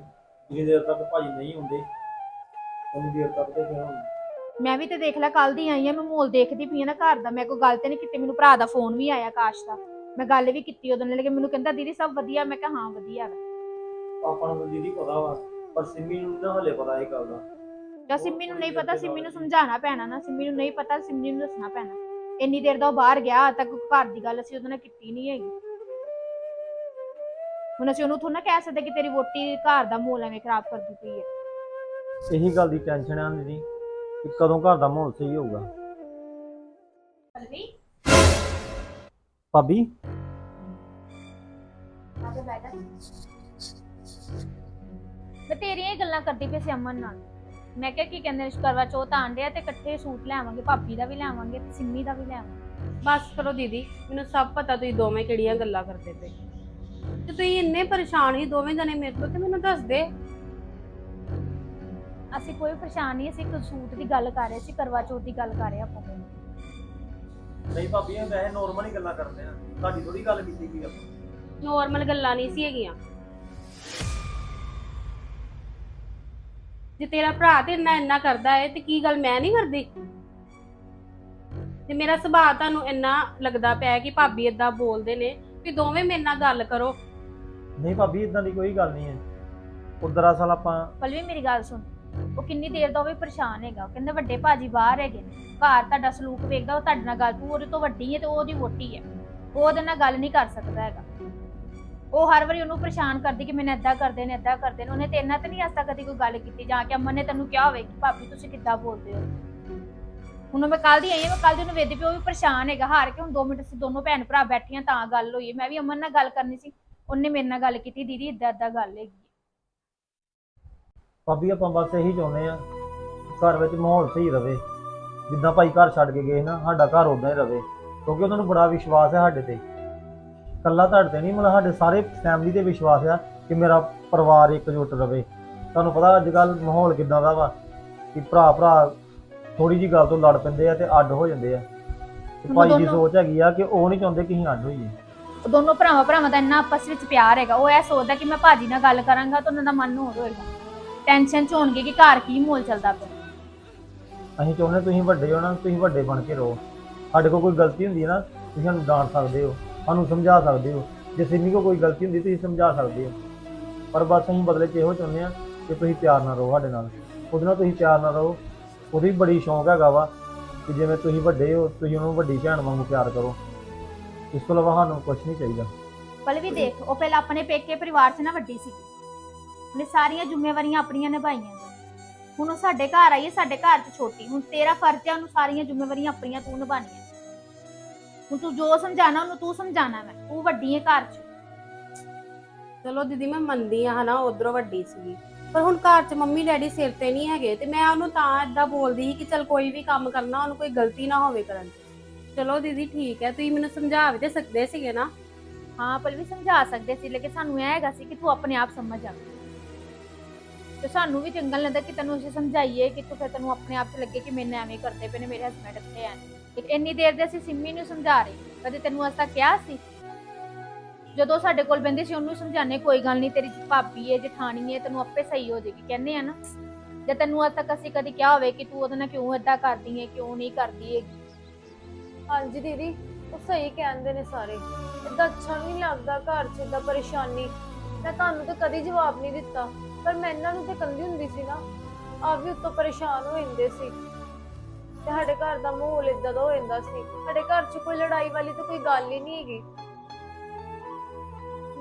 Speaker 4: ਜਿੰਨੀ ਦੇਰ ਤੱਕ ਭਾਈ ਨਹੀਂ ਹੁੰਦੇ ਉਨੀ ਦੇਰ ਤੱਕ ਤੇ ਫਿਰ ਹੁਣ।
Speaker 2: ਮੈਂ ਵੀ ਤੇ ਦੇਖ ਲੈ ਕੱਲ ਦੀ ਆਈ ਆ ਮੈਂ ਮਾਹੌਲ ਦੇਖਦੀ ਪਈ ਆ ਨਾ ਘਰ ਦਾ ਮੈਂ ਕੋਈ ਗੱਲ ਤੇ ਨਹੀਂ ਕੀਤੀ ਮੈਨੂੰ ਭਰਾ ਦਾ ਫੋਨ ਵੀ ਆਇਆ ਆਕਾਸ਼ ਦਾ। ਮੈਂ ਗੱਲ ਵੀ ਕੀਤੀ ਉਹਦੇ ਨਾਲ ਲੇਕਿਨ ਮੈਨੂੰ ਕਹਿੰਦਾ ਦੀਦੀ ਸਭ ਵਧੀਆ। ਮੈਂ ਕਿਹਾ ਹਾਂ ਵਧੀਆ ਵਾ।
Speaker 4: ਆਪਾਂ ਨੂੰ ਦੀਦੀ ਪਤਾ ਵਾ ਪਰ ਸਿੰਮੀ ਨੂੰ ਨੀ ਹਲੇ ਪਤਾ ਇਹ ਗੱਲ ਦਾ।
Speaker 2: ਜਾਂ ਸਿੰਮੀ ਨੂੰ ਨਹੀਂ ਪਤਾ ਸਿੰਮੀ ਨੂੰ ਸਮਝਾਉਣਾ ਪੈਣਾ ਨਾ ਸਿੰਮੀ ਨੂੰ ਨਹੀਂ ਪਤਾ ਸਿੰਮੀ ਨੂੰ ਦੱਸਣਾ ਪੈਣਾ। ਇੰਨੀ ਦੇਰ ਦਾ ਉਹ ਬਾਹਰ ਗਿਆ ਤੱਕ ਘਰ ਦੀ ਗੱਲ ਅਸੀਂ ਉਹਦੇ ਨਾਲ ਕੀਤੀ ਨਹੀਂ ਹੈਗੀ। ਹੁਣ ਅਸੀਂ ਉਹਨੂੰ ਥੋੜਾ ਨਾ ਕਹਿ ਸਕਦੇ ਕਿ ਤੇਰੀ ਵੋਟੀ ਘਰ ਦਾ ਮਾਹੌਲ ਐਵੇਂ ਖਰਾਬ ਕਰਦੀ ਪਈ ਹੈ।
Speaker 4: ਇਹੀ ਗੱਲ ਦੀ ਟੈਨਸ਼ਨ ਆ ਦੀਦੀ ਕਿ ਕਦੋਂ ਘਰ ਦਾ ਮਾਹੌਲ ਸਹੀ ਹੋਊਗਾ।
Speaker 2: ਪਲਵੀ
Speaker 4: ਭਾਬੀ?
Speaker 2: ਮੈਂ ਤੇਰੀਆਂ ਹੀ ਗੱਲਾਂ ਕਰਦੀ ਪਈ ਸੀ ਅਮਨ ਨਾਲ। ਮੈਂ ਕਿਹਾ ਕੀ ਕਹਿੰਦੇ ਨੇ ਕਰਵਾ ਚੌਥ ਆਣ ਡਿਆ ਤੇ ਇਕੱਠੇ ਸੂਟ ਲੈਵਾਂਗੇ ਭਾਬੀ ਦਾ ਵੀ ਲੈਵਾਂਗੇ ਤੇ ਸਿੰਮੀ ਦਾ ਵੀ ਲੈਵਾਂਗੇ
Speaker 3: ਬਸ ਕਰੋ ਦੀਦੀ ਮੈਨੂੰ ਸਭ ਪਤਾ ਤੁਸੀਂ ਦੋਵੇਂ ਕਿਹੜੀਆਂ ਗੱਲਾਂ ਕਰਦੇ ਪਏ। ਤੇ ਤੁਸੀਂ ਇੰਨੇ ਪਰੇਸ਼ਾਨ ਹੀ ਦੋਵੇਂ ਜਣੇ ਮੇਰੇ ਤੋਂ ਤੇ ਮੈਨੂੰ ਦੱਸ ਦੇ।
Speaker 2: ਅਸੀਂ ਕੋਈ ਪਰੇਸ਼ਾਨ ਨਹੀਂ ਅਸੀਂ ਇੱਕ ਸੂਟ ਦੀ ਗੱਲ ਕਰ ਰਹੇ ਸੀ ਕਰਵਾ ਚੌਥ ਦੀ ਗੱਲ ਕਰ ਰਹੇ ਆਪਾਂ।
Speaker 4: ਨਹੀਂ ਭਾਬੀ ਇਹ ਵੈਸੇ ਨੋਰਮਲ ਹੀ ਗੱਲਾਂ ਕਰਦੇ ਆ। ਤੁਹਾਡੀ ਥੋੜੀ ਗੱਲ ਕੀਤੀ ਗਈ ਆਪਾਂ।
Speaker 3: ਨੋਰਮਲ ਗੱਲਾਂ ਨਹੀਂ ਸੀ ਹੈਗੀਆਂ। ਜੇ ਤੇਰਾ ਭਰਾ ਤੇ ਇੰਨਾ ਇੰਨਾ ਕਰਦਾ ਹੈ ਤੇ ਕੀ ਗੱਲ ਮੈਂ ਨਹੀਂ ਕਰਦੀ? ਤੇ ਮੇਰਾ ਸੁਭਾਅ ਤੁਹਾਨੂੰ ਇੰਨਾ ਲੱਗਦਾ ਪਿਆ ਕਿ ਭਾਬੀ ਇਦਾਂ ਬੋਲਦੇ ਨੇ ਕਿ ਦੋਵੇਂ ਮੇਰੇ ਨਾਲ ਗੱਲ ਕਰੋ।
Speaker 4: ਨਹੀਂ ਭਾਬੀ ਇਦਾਂ ਦੀ ਕੋਈ ਗੱਲ ਨਹੀਂ ਹੈ। ਉਹ ਦਰਅਸਲ ਆਪਾਂ
Speaker 2: ਪਲਵੀ ਮੇਰੀ ਗੱਲ ਸੁਣ। ਉਹ ਕਿੰਨੀ ਦੇਰ ਦਾ ਉਹ ਵੀ ਪਰੇਸ਼ਾਨ ਹੈਗਾ। ਉਹ ਕਹਿੰਦਾ ਵੱਡੇ ਭਾਜੀ ਬਾਹਰ ਹੈਗੇ ਨੇ। ਘਰ ਤੁਹਾਡਾ ਸਲੂਕ ਵੇਖਦਾ ਉਹ ਤੁਹਾਡੇ ਨਾਲ ਗੱਲ, ਤੂੰ ਉਹਦੇ ਤੋਂ ਵੱਡੀ ਹੈ ਤੇ ਉਹ ਉਹਦੀ ਵੋਟੀ ਹੈ। ਉਹ ਉਹਦੇ ਨਾਲ ਗੱਲ ਨਹੀਂ ਕਰ ਸਕਦਾ ਹੈਗਾ। ਉਹ ਹਰ ਵਾਰੀ ਉਹਨੂੰ ਪਰੇਸ਼ਾਨ ਕਰਦੀ ਕਿ ਮੈਨੂੰ ਏਦਾਂ ਕਰਦੇ ਨੇ, ਏਦਾਂ ਕਰਦੇ ਨੇ। ਉਹਨੇ ਤੇਰੇ ਨਾਲ ਤੇ ਨਹੀਂ ਅੱਜ ਤੱਕ ਕਦੀ ਕੋਈ ਗੱਲ ਕੀਤੀ, ਜਾਂ ਕਿ ਅਮਨ ਨੇ ਤੈਨੂੰ ਕਿਹਾ ਹੋਵੇ ਕਿ ਭਾਬੀ ਤੁਸੀਂ ਕਿੱਦਾਂ ਬੋਲਦੇ ਹੋ। ਹੁਣ ਮੈਂ ਕੱਲ ਦੀ ਆਈ ਹਾਂ, ਮੈਂ ਕੱਲ ਦੀ ਉਹਨੂੰ ਵੇਖਦੀ ਪਈ ਉਹ ਵੀ ਪਰੇਸ਼ਾਨ ਹੈਗਾ। ਹਾਰ ਕੇ ਹੁਣ 2 ਮਿੰਟ ਅਸੀਂ ਦੋਨੋਂ ਭੈਣ ਭਰਾ ਬੈਠੀਆਂ ਤਾਂ ਗੱਲ ਹੋਈ ਹੈ। ਮੈਂ ਵੀ ਅਮਨ ਨਾਲ ਗੱਲ ਕਰਨੀ ਸੀ। ਉਹਨੇ ਮੇਰੇ ਨਾਲ ਗੱਲ ਕੀਤੀ, ਦੀਦੀ ਏਦਾਂ ਏਦਾਂ ਗੱਲ ਹੈਗੀ
Speaker 4: ਭਾਬੀ ਆਪਾਂ ਬਸ ਇਹੀ ਚਾਹੁੰਦੇ ਆ ਘਰ ਵਿੱਚ ਮਾਹੌਲ ਸਹੀ ਰਵੇ। ਜਿੱਦਾਂ ਭਾਈ ਘਰ ਛੱਡ ਕੇ ਗਏ ਨਾ ਸਾਡਾ ਘਰ ਉਦਾਂ ਹੀ ਰਵੇ। ਕਿਉਂਕਿ ਉਹਨਾਂ ਨੂੰ ਬੜਾ ਵਿਸ਼ਵਾਸ ਹੈ ਸਾਡੇ ਤੇ। ਕੱਲਾ ਤੁਹਾਡੇ ਤੇ ਨਹੀਂ ਮਤਲਬ ਸਾਡੇ ਸਾਰੇ ਫੈਮਿਲੀ ਤੇ ਵਿਸ਼ਵਾਸ ਆ ਕਿ ਮੇਰਾ ਪਰਿਵਾਰ ਇਕਜੁੱਟ ਰਵੇ। ਤੁਹਾਨੂੰ ਪਤਾ ਅੱਜ ਕੱਲ ਮਾਹੌਲ ਕਿਦਾਂ ਦਾ ਵਾ ਕਿ ਭਰਾ ਭਰਾ ਥੋੜੀ ਜੀ ਗੱਲ ਤੋਂ ਲੜ ਪੈਂਦੇ ਆ ਤੇ ਅੱਡ ਹੋ ਜਾਂਦੇ ਆ। ਤੇ ਭਾਈ ਦੀ ਸੋਚ ਹੈਗੀ ਆ ਕਿ ਉਹ ਨਹੀਂ ਚਾਹੁੰਦੇ ਕਿ ਅਸੀਂ ਅੱਡ ਹੋਈਏ।
Speaker 2: ਦੋਨੋਂ ਭਰਾਵਾਂ ਭਰਾਵਾਂ ਦਾ ਇੰਨਾ ਆਪਸ ਵਿੱਚ ਪਿਆਰ ਹੈਗਾ ਉਹ ਇਹ ਸੋਚਦਾ ਕਿ ਮੈਂ ਭਾਜੀ ਨਾਲ ਗੱਲ ਕਰਾਂਗਾ ਤਾਂ ਉਹਨਾਂ ਦਾ ਮਨ ਹੋਰ ਹੋਏਗਾ। ਟੈਨਸ਼ਨ ਚ ਹੋਣਗੇ ਕਿ ਘਰ ਕੀ ਮੋਲ ਚੱਲਦਾ ਪਿਆ।
Speaker 4: ਅਸੀਂ ਚਾਹੁੰਦੇ ਤੁਸੀਂ ਵੱਡੇ ਹੋ ਨਾ ਤੁਸੀਂ ਵੱਡੇ ਬਣ ਕੇ ਰਹੋ। ਸਾਡੇ ਕੋਲ ਕੋਈ ਗਲਤੀ ਹੁੰਦੀ ਹੈ ਨਾ ਤੁਸੀਂ ਸਾਨੂੰ ਡਾਂਟ ਸਕਦੇ ਹੋ ਸਾਨੂੰ ਸਮਝਾ ਸਕਦੇ ਹੋ। ਜੇ ਸਿੰਮੀ ਕੋਲ ਕੋਈ ਗਲਤੀ ਹੁੰਦੀ ਤੁਸੀਂ ਸਮਝਾ ਸਕਦੇ ਹੋ। ਪਰ ਬਸ ਅਸੀਂ ਬਦਲੇ 'ਚ ਇਹੋ ਚਾਹੁੰਦੇ ਆ ਕਿ ਤੁਸੀਂ ਪਿਆਰ ਨਾਲ ਰਹੋ ਸਾਡੇ ਨਾਲ। ਉਹਦੇ ਨਾਲ ਤੁਸੀਂ ਪਿਆਰ ਨਾਲ ਰਹੋ। ਉਹਦੀ ਬੜੀ ਸ਼ੌਂਕ ਹੈਗਾ ਵਾ ਕਿ ਜਿਵੇਂ ਤੁਸੀਂ ਵੱਡੇ ਹੋ ਤੁਸੀਂ ਉਹਨੂੰ ਵੱਡੀ ਭੈਣ ਵਾਂਗੂ ਪਿਆਰ ਕਰੋ। ਇਸ ਤੋਂ ਇਲਾਵਾ ਸਾਨੂੰ ਕੁਝ ਨਹੀਂ ਚਾਹੀਦਾ।
Speaker 2: ਪਲ ਵੀ ਦੇਖ ਉਹ ਪਹਿਲਾਂ ਆਪਣੇ ਪੇਕੇ ਪਰਿਵਾਰ 'ਚ ਨਾ ਵੱਡੀ ਸੀ। ਉਹਨੇ ਸਾਰੀਆਂ ਜ਼ਿੰਮੇਵਾਰੀਆਂ ਆਪਣੀਆਂ ਨਿਭਾਈਆਂ ਹੁਣ ਉਹ ਸਾਡੇ ਘਰ ਆਈ ਹੈ ਸਾਡੇ ਘਰ 'ਚ ਛੋਟੀ। ਹੁਣ ਤੇਰਾ ਫਰਜ਼ ਹੈ ਉਹਨੂੰ ਸਾਰੀਆਂ ਜ਼ਿੰਮੇਵਾਰੀਆਂ ਆਪਣੀਆਂ ਤੂੰ ਨਿਭਾਉਣੀਆਂ। ਹੁਣ ਤੂੰ ਜੋ ਸਮਝਾਣਾ ਉਹਨੂੰ ਤੂੰ ਸਮਝਾਣਾ ਮੈਂ ਤੂੰ ਵੱਡੀ ਹੈ ਘਰ 'ਚ।
Speaker 3: ਚਲੋ ਦੀਦੀ ਮੈਂ ਮੰਨਦੀ ਆ ਹਨਾ ਉਧਰੋਂ ਵੱਡੀ ਸੀਗੀ। ਪਰ ਹੁਣ ਘਰ 'ਚ ਮੰਮੀ ਡੈਡੀ ਸਿਰ ਤੇ ਨਹੀਂ ਹੈਗੇ ਤੇ ਮੈਂ ਉਹਨੂੰ ਤਾਂ ਏਦਾਂ ਬੋਲਦੀ ਸੀ ਕਿ ਚਲ ਕੋਈ ਵੀ ਕੰਮ ਕਰਨਾ ਉਹਨੂੰ ਕੋਈ ਗਲਤੀ ਨਾ ਹੋਵੇ ਕਰਨ 'ਚ। ਚਲੋ ਦੀਦੀ ਠੀਕ ਹੈ ਤੁਸੀਂ ਮੈਨੂੰ ਸਮਝਾ ਵੀ ਤੇ ਸਕਦੇ ਸੀਗੇ ਨਾ।
Speaker 2: ਹਾਂ ਪਲ ਵੀ ਸਮਝਾ ਸਕਦੇ ਸੀ ਲੇਕਿਨ ਸਾਨੂੰ ਇਹ ਹੈਗਾ ਸੀ ਕਿ ਤੂੰ ਆਪਣੇ ਆਪ ਸਮਝ ਜਾ ਤੇ ਸਾਨੂੰ ਵੀ ਚੰਗਾ ਨੀ ਲੱਗਦਾ ਕਿ ਤੈਨੂੰ ਅਸੀਂ ਸਮਝਾਈਏ ਕਿ ਤੂੰ ਫਿਰ ਤੈਨੂੰ ਆਪਣੇ ਆਪ 'ਚ ਲੱਗੇ ਕਿ ਮੈਨੂੰ ਐਵੇਂ ਕਰਦੇ ਪਏ ਨੇ, ਮੇਰੇ ਹਸਬੰਡ ਇੱਥੇ ਆ। ਇੰਨੀ ਦੇਰ ਦੇ ਅਸੀਂ ਸਿੰਮੀ ਨੂੰ ਸਮਝਾ ਰਹੇ ਕਦੇ ਤੈਨੂੰ ਅਸਾਂ ਕਿਹਾ ਸੀ? ਜਦੋਂ ਸਾਡੇ ਕੋਲ ਬੰਦੇ ਸੀ, ਉਹਨੂੰ ਸਮਝਾਣੇ ਕੋਈ ਗੱਲ ਨਹੀਂ ਤੇਰੀ ਭਾਬੀ ਹੈ ਜਠਾਣੀ ਹੈ ਤੈਨੂੰ ਆਪੇ ਸਹੀ ਹੋ ਜਾਏਗੀ ਕਹਿੰਦੇ ਆ ਨਾ। ਜੇ ਤੈਨੂੰ ਅੱਜ ਤੱਕ ਅਸੀਂ ਕਦੇ ਕਿਹਾ ਹੋਵੇ ਕਿ ਤੂੰ ਉਹਦੇ ਨਾਲ ਕਿਉਂ ਏਦਾਂ ਕਰਦੀ ਹੈ ਕਿਉਂ ਨਹੀਂ ਕਰਦੀ ਹੈਗੀ
Speaker 1: ਹਾਂਜੀ ਦੀਦੀ, ਉਹ ਸਹੀ ਕਹਿੰਦੇ ਨੇ ਸਾਰੇ। ਏਦਾਂ ਅੱਛਾ ਨਹੀਂ ਲੱਗਦਾ ਘਰ 'ਚ, ਏਦਾਂ ਪਰੇਸ਼ਾਨੀ। ਮੈਂ ਤੁਹਾਨੂੰ ਤਾਂ ਕਦੀ ਜਵਾਬ ਨਹੀਂ ਦਿੱਤਾ। ਪਰ ਮੈਂ ਇਹਨਾਂ ਨੂੰ ਤੇ ਕੰਦੀ ਹੁੰਦੀ ਸੀ ਨਾ, ਆਪ ਵੀ ਉੱਤੋਂ ਪਰੇਸ਼ਾਨ ਹੋ ਜਾਂਦੇ ਸੀ। ਤੇ ਸਾਡੇ ਘਰ ਦਾ ਮਾਹੌਲ ਏਦਾਂ ਦਾ ਹੋ ਜਾਂਦਾ ਸੀ। ਸਾਡੇ ਘਰ 'ਚ ਕੋਈ ਲੜਾਈ ਵਾਲੀ ਤਾਂ ਕੋਈ ਗੱਲ ਹੀ ਨਹੀਂ ਹੈਗੀ।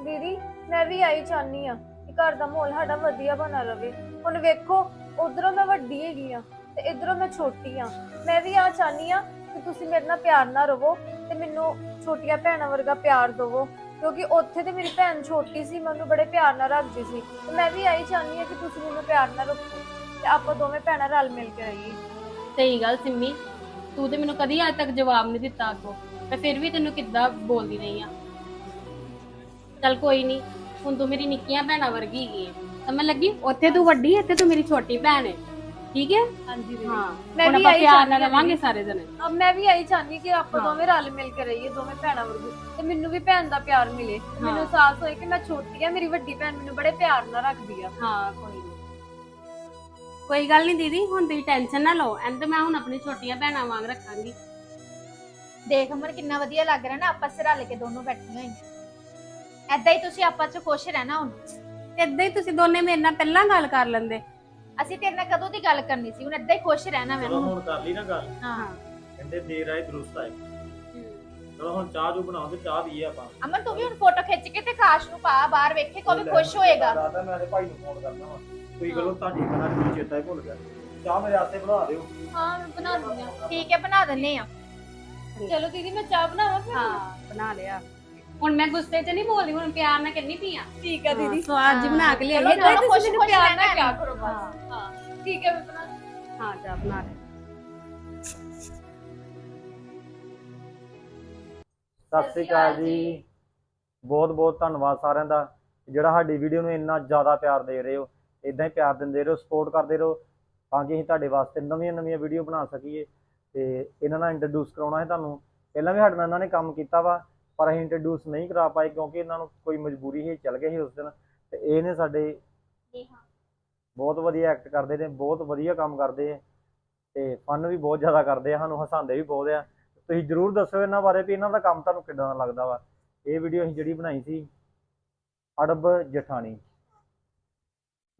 Speaker 1: ਦੀਦੀ, ਮੈਂ ਵੀ ਆਈ ਚਾਹਨੀ ਆ ਕਿ ਘਰ ਦਾ ਮਾਹੌਲ ਸਾਡਾ ਵਧੀਆ ਬਣਾ ਰਵੇ। ਹੁਣ ਵੇਖੋ, ਉਧਰੋਂ ਮੈਂ ਵੱਡੀ ਹੈਗੀ ਆ ਤੇ ਇਧਰੋਂ ਮੈਂ ਛੋਟੀ ਆ ਮੈਂ ਵੀ ਆ ਚਾਹਨੀ ਆ ਕਿ ਤੁਸੀਂ ਮੇਰੇ ਨਾਲ ਪਿਆਰ ਨਾਲ ਰਹੋ ਤੇ ਮੈਨੂੰ ਛੋਟੀਆਂ ਭੈਣਾਂ ਵਰਗਾ ਪਿਆਰ ਦਿਵੋ। ਕਿਉਂਕਿ ਉੱਥੇ ਤੇ ਮੇਰੀ ਭੈਣ ਛੋਟੀ ਸੀ ਮੈਂ ਬੜੇ ਪਿਆਰ ਨਾਲ ਰੱਖਦੀ ਸੀ। ਤੇ ਮੈਂ ਵੀ ਆਈ ਚਾਹੁੰਦੀ ਹਾਂ ਕਿ ਤੁਸੀਂ ਮੈਨੂੰ ਪਿਆਰ ਨਾਲ ਰੱਖੋ ਤੇ ਆਪਾਂ ਦੋਵੇਂ ਭੈਣਾਂ ਰਲ ਮਿਲ ਕੇ ਰਹੀਏ
Speaker 3: ਸਹੀ ਗੱਲ ਸਿੰਮੀ ਤੂੰ ਤੇ ਮੈਨੂੰ ਕਦੀ ਅੱਜ ਤੱਕ ਜਵਾਬ ਨਹੀਂ ਦਿੱਤਾ ਅੱਗੋਂ। ਤੇ ਫਿਰ ਵੀ ਤੈਨੂੰ ਕਿੱਦਾਂ ਬੋਲਦੀ ਰਹੀ ਆ ਚੱਲ ਕੋਈ ਨਹੀਂ ਹੁਣ ਤੂੰ ਮੇਰੀ ਨਿੱਕੀਆਂ ਭੈਣਾਂ ਵਰਗੀ ਹੈਗੀ ਹੈ। ਤਾਂ ਮੈਂ ਲੱਗੀ ਉੱਥੇ ਤੂੰ ਵੱਡੀ ਹੈ, ਇੱਥੇ ਤੂੰ ਮੇਰੀ ਛੋਟੀ ਭੈਣ ਹੈ। ਠੀਕ ਹੈ?
Speaker 1: ਹਾਂਜੀ ਦੀਦੀ।
Speaker 3: ਹਾਂ।
Speaker 1: ਮੈਂ ਵੀ
Speaker 3: ਆਪਾਂ
Speaker 1: ਆਈ
Speaker 3: ਪਿਆਰ
Speaker 1: ਚਾਹੁੰਦੀ
Speaker 3: ਨਾਲ
Speaker 1: ਹਾਂ
Speaker 3: ਰਵਾਂਗੇ। ਸਾਰੇ ਜਣੇ।
Speaker 1: ਅਬ ਮੈਂ ਵੀ ਆਈ ਚਾਹਨੀ ਕਿ ਆਪਾਂ
Speaker 3: ਹਾਂ।
Speaker 1: ਦੋਵੇਂ ਰਲ ਮਿਲ ਕੇ ਰਹੀਏ ਦੋਵੇਂ ਭੈਣਾਂ ਵਰਗੇ। ਤੇ ਮੈਨੂੰ ਵੀ ਭੈਣ ਦਾ ਪਿਆਰ ਮਿਲੇ। ਮੈਨੂੰ
Speaker 3: ਹਾਂ।
Speaker 1: ਅਹਿਸਾਸ ਹੋਏ ਕਿ ਮੈਂ ਛੋਟੀ ਆ ਮੇਰੀ ਵੱਡੀ ਭੈਣ ਮੈਨੂੰ ਬੜੇ ਪਿਆਰ ਨਾਲ ਰੱਖਦੀ ਆ।
Speaker 3: ਹਾਂ ਕੋਈ ਨਹੀਂ ਕੋਈ ਗੱਲ ਨਹੀਂ ਦੀਦੀ ਹੁਣ ਤੁਸੀਂ ਟੈਨਸ਼ਨ ਨਾ ਲਓ। ਐਂ ਤਾਂ ਮੈਂ ਹੁਣ ਆਪਣੀ ਛੋਟੀਆਂ ਭੈਣਾਂ ਵਾਂਗ ਰੱਖਾਂਗੀ।
Speaker 2: ਦੇਖ ਅਮਰ ਕਿੰਨਾ ਵਧੀਆ ਲੱਗ ਰਿਹਾ ਨਾ ਆਪਸ ਚ ਰਲ ਕੇ ਦੋਨੋਂ ਬੈਠੀਆਂ ਹੋਈਆਂ ਐਦਾਂ ਹੀ ਤੁਸੀਂ ਆਪਸ ਚ ਖੁਸ਼ ਰਹਿਣਾ ਹੁਣ।
Speaker 3: ਏਦਾਂ ਹੀ ਤੁਸੀਂ ਦੋਨੇ ਮੇਰੇ ਨਾਲ ਪਹਿਲਾਂ ਗੱਲ ਕਰ ਲੈਂਦੇ।
Speaker 2: ਅਸੀਂ ਤੇਰੇ ਨਾਲ ਕਦੋਂ ਦੀ ਗੱਲ ਕਰਨੀ ਸੀ? ਹੁਣ ਏਦਾਂ ਹੀ ਖੁਸ਼ ਰਹਿਣਾ ਮੈਂ
Speaker 4: ਚਲੋ
Speaker 2: ਹੁਣ।
Speaker 4: ਹੁਣ ਕਰ ਲਈ ਨਾ ਗੱਲ।
Speaker 2: ਹਾਂ।
Speaker 4: ਕਹਿੰਦੇ ਦੇਰ ਆਏ ਦਰੁਸਤ ਆਏ। ਚਲੋ ਹੁਣ ਚਾਹ ਜੋ ਬਣਾਓ ਤੇ ਚਾਹ ਪੀਏ ਆਪਾਂ।
Speaker 2: ਅਮਨ ਤੂੰ ਵੀ ਹੁਣ ਫੋਟੋ ਖਿੱਚ ਕੇ ਤੇ ਕਾਸ਼ ਨੂੰ ਪਾ ਬਾਹਰ ਵੇਖੇ ਕੋਈ ਵੀ ਖੁਸ਼ ਹੋਏਗਾ।
Speaker 4: ਰਾਤਾ ਮੈਂ ਤੇ ਭਾਈ ਨੂੰ ਫੋਨ ਕਰਨਾ ਵਾ। ਕੋਈ ਗੱਲੋਂ ਤੁਹਾਡੀ ਕਹਣਾ ਮੈਨੂੰ ਚੇਤਾ ਹੀ ਭੁੱਲ ਗਿਆ। ਚਾਹ ਮੇਰੇ ਵਾਸਤੇ ਬਣਾ ਦਿਓ।
Speaker 1: ਹਾਂ ਮੈਂ ਬਣਾ ਦਿੰਦੀ ਆ
Speaker 2: ਠੀਕ ਹੈ ਬਣਾ ਦਿੰਨੇ ਆ
Speaker 1: ਚਲੋ ਦੀਦੀ ਮੈਂ ਚਾਹ ਬਣਾਵਾਂ ਫਿਰ?
Speaker 3: ਹਾਂ ਬਣਾ ਲਿਆ। ਹੁਣ ਮੈਂ ਗੁੱਸੇ 'ਚ ਨਹੀਂ ਬੋਲਦੀ ਹੁਣ ਪਿਆਰ ਨਾਲ ਕਿੰਨੀ ਪੀਆਂ
Speaker 1: ਠੀਕ ਆ ਦੀਦੀ।
Speaker 3: ਸੋ ਅੱਜ ਬਣਾ ਕੇ
Speaker 2: ਚਲੋ
Speaker 3: ਲਿਆਈਏ
Speaker 1: ਤੁਸੀਂ
Speaker 2: ਖੁਸ਼
Speaker 1: ਮੈਨੂੰ
Speaker 2: ਖੁਸ਼
Speaker 1: ਪਿਆਰ ਨਾਲ ਕਿਆ
Speaker 2: ਹੈ
Speaker 1: ਕਰੋ ਬਸ। ਹਾਂ। ਠੀਕ ਹੈ ਮੈਂ ਬਣਾ
Speaker 3: ਹਾਂ। ਜਾ ਬਣਾ ਲੈ।
Speaker 4: ਸਤਿ ਸ੍ਰੀ ਅਕਾਲ ਜੀ। ਬਹੁਤ ਬਹੁਤ ਧੰਨਵਾਦ ਸਾਰਿਆਂ ਦਾ ਜਿਹੜਾ ਸਾਡੀ ਵੀਡੀਓ ਨੂੰ ਇੰਨਾ ਜ਼ਿਆਦਾ ਪਿਆਰ ਦੇ ਰਹੇ ਹੋ। ਇਦਾਂ ਹੀ ਪਿਆਰ ਦਿੰਦੇ ਰਹੋ ਸਪੋਰਟ ਕਰਦੇ ਰਹੋ ਤਾਂ ਕਿ ਅਸੀਂ ਤੁਹਾਡੇ ਵਾਸਤੇ ਨਵੀਆਂ ਨਵੀਆਂ ਵੀਡੀਓ ਬਣਾ ਸਕੀਏ। ਤੇ ਇਹਨਾਂ ਨਾਲ ਇੰਟਰੋਡਿਊਸ ਕਰਾਉਣਾ ਹੈ ਤੁਹਾਨੂੰ। ਪਹਿਲਾਂ ਵੀ ਸਾਡੇ ਨਾਲ ਇਹਨਾਂ ਨੇ ਕੰਮ ਕੀਤਾ ਵਾ। ਪਰ ਅਸੀਂ ਇੰਟਰੋਡਿਊਸ ਨਹੀਂ ਕਰਾ ਪਾਏ ਕਿਉਂਕਿ ਇਹਨਾਂ ਨੂੰ ਕੋਈ ਮਜਬੂਰੀ ਸੀ ਚੱਲ ਗਏ ਸੀ ਉਸ ਦਿਨ ਤੇ ਇਹ ਨੇ ਸਾਡੇ ਬਹੁਤ ਵਧੀਆ ਐਕਟ ਕਰਦੇ ਨੇ ਬਹੁਤ ਵਧੀਆ ਕੰਮ ਕਰਦੇ ਆ ਤੇ ਫਨ ਵੀ ਬਹੁਤ ਜ਼ਿਆਦਾ ਕਰਦੇ ਆ ਸਾਨੂੰ ਹਸਾਉਂਦੇ ਵੀ ਬਹੁਤ ਆ। ਤੁਸੀਂ ਜਰੂਰ ਦੱਸੋ ਇਹਨਾਂ ਬਾਰੇ ਵੀ ਇਹਨਾਂ ਦਾ ਕੰਮ ਤੁਹਾਨੂੰ ਕਿੱਦਾਂ ਦਾ ਲੱਗਦਾ ਵਾ। ਇਹ ਵੀਡੀਓ ਅਸੀਂ ਜਿਹੜੀ ਬਣਾਈ ਸੀ ਅੜਬ ਜਠਾਣੀ।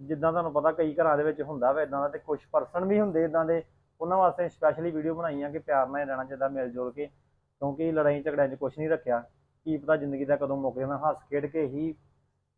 Speaker 4: ਜਿੱਦਾਂ ਤੁਹਾਨੂੰ ਪਤਾ ਕਈ ਘਰਾਂ ਦੇ ਵਿੱਚ ਹੁੰਦਾ ਵਾ ਇਦਾਂ ਦਾ ਤੇ ਕੁਝ ਪਰਸਨ ਵੀ ਹੁੰਦੇ ਇਦਾਂ ਦੇ ਉਹਨਾਂ ਵਾਸਤੇ ਸਪੈਸ਼ਲੀ ਵੀਡੀਓ ਬਣਾਈ ਆ ਕਿ ਪਿਆਰ ਨਾਲ ਹੀ ਰਹਿਣਾ ਚਾਹੀਦਾ ਮਿਲ ਜੁਲ ਕੇ। ਕਿਉਂਕਿ ਲੜਾਈ ਝਗੜਿਆਂ 'ਚ ਕੁਝ ਨਹੀਂ ਰੱਖਿਆ। ਕੀ ਪਤਾ ਜ਼ਿੰਦਗੀ ਦਾ ਕਦੋਂ ਮੁੱਕ ਜਾਣਾ। ਹੱਸ ਖੇਡ ਕੇ ਹੀ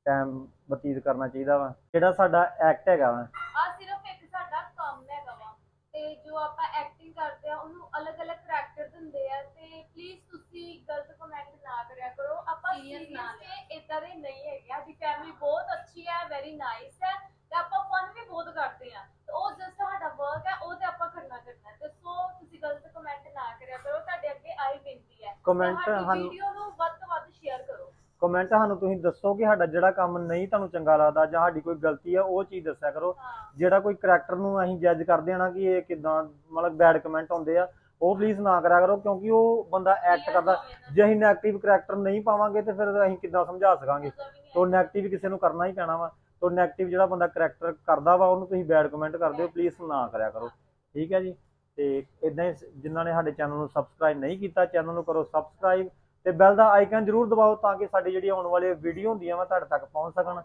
Speaker 4: ਟਾਈਮ ਬਤੀਤ ਕਰਨਾ ਚਾਹੀਦਾ ਵਾ। ਜਿਹੜਾ ਸਾਡਾ ਐਕਟ ਹੈਗਾ ਵਾ।
Speaker 1: ਆ ਸਿਰਫ ਇੱਕ ਸਾਡਾ ਕੰਮ ਹੈਗਾ ਵਾ। ਤੇ ਜੋ ਆਪਾਂ ਐਕਟਿੰਗ ਕਰਦੇ ਆ ਉਹਨੂੰ ਅਲੱਗ-ਅਲੱਗ ਕਰੈਕਟਰ ਦਿੰਦੇ ਆ। ਤੇ ਪਲੀਜ਼ ਤੁਸੀਂ ਗਲਤ ਕਮੈਂਟ ਨਾ ਕਰਿਆ ਕਰੋ। ਆਪਾਂ
Speaker 2: Serious
Speaker 1: ਸੀਰੀਅਸ
Speaker 2: ਨਾ
Speaker 1: ਤੇ ਇਦਾਂ ਦੇ ਨਹੀਂ ਹੈਗੇ। ਸਾਡੀ ਫੈਮਿਲੀ ਬਹੁਤ ਅੱਛੀ ਹੈ ਵੈਰੀ ਨਾਈਸ ਹੈ। ਤੇ ਆਪਾਂ ਫਨ ਵੀ ਬਹੁਤ ਕਰਦੇ ਆ। ਤੇ ਉਹ ਜਸਟ ਸਾਡਾ ਵਰਕ ਹੈ ਉਹ ਤੇ ਆਪਾਂ ਕਰਨਾ ਕਰਨਾ ਹੈ। ਤੇ ਸੋ ਤੁਸੀਂ ਗਲਤ ਕਮੈਂਟ ਨਾ ਕਰਿਆ ਕਰੋ ਤੁਹਾਡੇ ਅੱਗੇ ਆਈ ਬੇਨਤੀ ਹੈ।
Speaker 4: ਕਮੈਂਟ
Speaker 1: ਸਾਡੀ
Speaker 4: ਸਾਨੂੰ
Speaker 1: ਵੀਡੀਓ ਨੂੰ ਵੱਧ ਤੋਂ ਵੱਧ ਸ਼ੇਅਰ ਕਰੋ।
Speaker 4: ਕਮੈਂਟ ਸਾਨੂੰ ਤੁਸੀਂ ਦੱਸੋ ਕਿ ਸਾਡਾ ਜਿਹੜਾ ਕੰਮ ਨਹੀਂ ਤੁਹਾਨੂੰ ਚੰਗਾ ਲੱਗਦਾ ਜਾਂ ਸਾਡੀ ਕੋਈ ਗਲਤੀ ਆ ਉਹ ਚੀਜ਼ ਦੱਸਿਆ ਕਰੋ।
Speaker 1: ਹਾਂ।
Speaker 4: ਜਿਹੜਾ ਕੋਈ ਕਰੈਕਟਰ ਨੂੰ ਅਸੀਂ ਜੱਜ ਕਰਦੇ ਆ ਨਾ ਕਿ ਇਹ ਕਿਦਾਂ ਮਤਲਬ ਬੈਡ ਕਮੈਂਟ ਹੁੰਦੇ ਆ ਉਹ ਪਲੀਜ਼ ਨਾ ਕਰਿਆ ਕਰੋ ਕਿਉਂਕਿ ਉਹ ਬੰਦਾ ਐਕਟ ਕਰਦਾ। ਜੇ ਅਸੀਂ ਨੈਗੇਟਿਵ ਕਰੈਕਟਰ ਨਹੀਂ ਪਾਵਾਂਗੇ ਤੇ ਫਿਰ ਅਸੀਂ ਕਿੱਦਾਂ ਸਮਝਾ ਸਕਾਂਗੇ? ਤੋ ਨੈਗੇਟਿਵ ਕਿਸੇ ਨੂੰ ਕਰਨਾ ਹੀ ਪੈਣਾ ਵਾ। ਤੋ ਨੈਗੇਟਿਵ ਜਿਹੜਾ ਬੰਦਾ ਕਰੈਕਟਰ ਕਰਦਾ ਵਾ ਉਹਨੂੰ ਤੁਸੀਂ ਬੈਡ ਕਮੈਂਟ ਕਰਦੇ ਹੋ ਪਲੀਜ਼ ਨਾ ਕਰਿਆ ਕਰੋ। ਠੀਕ ਹੈ ਜੀ? ਤੇ ਇਦਾਂ ਹੀ ਜਿਨ੍ਹਾਂ ਨੇ ਸਾਡੇ ਚੈਨਲ ਨੂੰ ਸਬਸਕ੍ਰਾਈਬ ਨਹੀਂ ਕੀਤਾ, ਚੈਨਲ ਨੂੰ ਕਰੋ ਸਬਸਕ੍ਰਾਈਬ ਤੇ ਬੈਲ ਦਾ ਆਈਕਨ ਜ਼ਰੂਰ ਦਬਾਓ ਤਾਂ ਕਿ ਸਾਡੀ ਜਿਹੜੀ ਆਉਣ ਵਾਲੀ ਵੀਡੀਓ ਹੁੰਦੀਆਂ ਵਾ ਤੁਹਾਡੇ ਤੱਕ ਪਹੁੰਚ ਸਕਣ।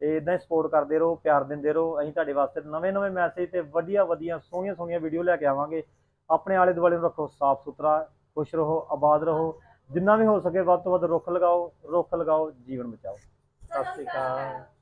Speaker 4: ਤੇ ਇਦਾਂ ਹੀ ਸਪੋਰਟ ਕਰਦੇ ਰਹੋ, ਪਿਆਰ ਦਿੰਦੇ ਰਹੋ। ਅਸੀਂ ਤੁਹਾਡੇ ਵਾਸਤੇ ਨਵੇਂ-ਨਵੇਂ ਮੈਸੇਜ ਤੇ ਵਧੀਆ-ਵਧੀਆ, ਸੋਹਣੀਆਂ-ਸੋਹਣੀਆਂ ਵੀਡੀਓ ਲੈ ਕੇ ਆਵਾਂਗੇ। ਆਪਣੇ ਆਲੇ ਦੁਆਲੇ ਨੂੰ ਰੱਖੋ, ਸਾਫ਼ ਸੁਥਰਾ, ਖੁਸ਼ ਰਹੋ, ਆਬਾਦ ਰਹੋ। ਜਿੰਨਾ ਵੀ ਹੋ ਸਕੇ ਵੱਧ ਤੋਂ ਵੱਧ ਰੁੱਖ ਲਗਾਓ ਰੁੱਖ ਲਗਾਓ, ਜੀਵਨ ਬਚਾਓ। ਸਤਿ ਸ਼੍ਰੀ ਅਕਾਲ।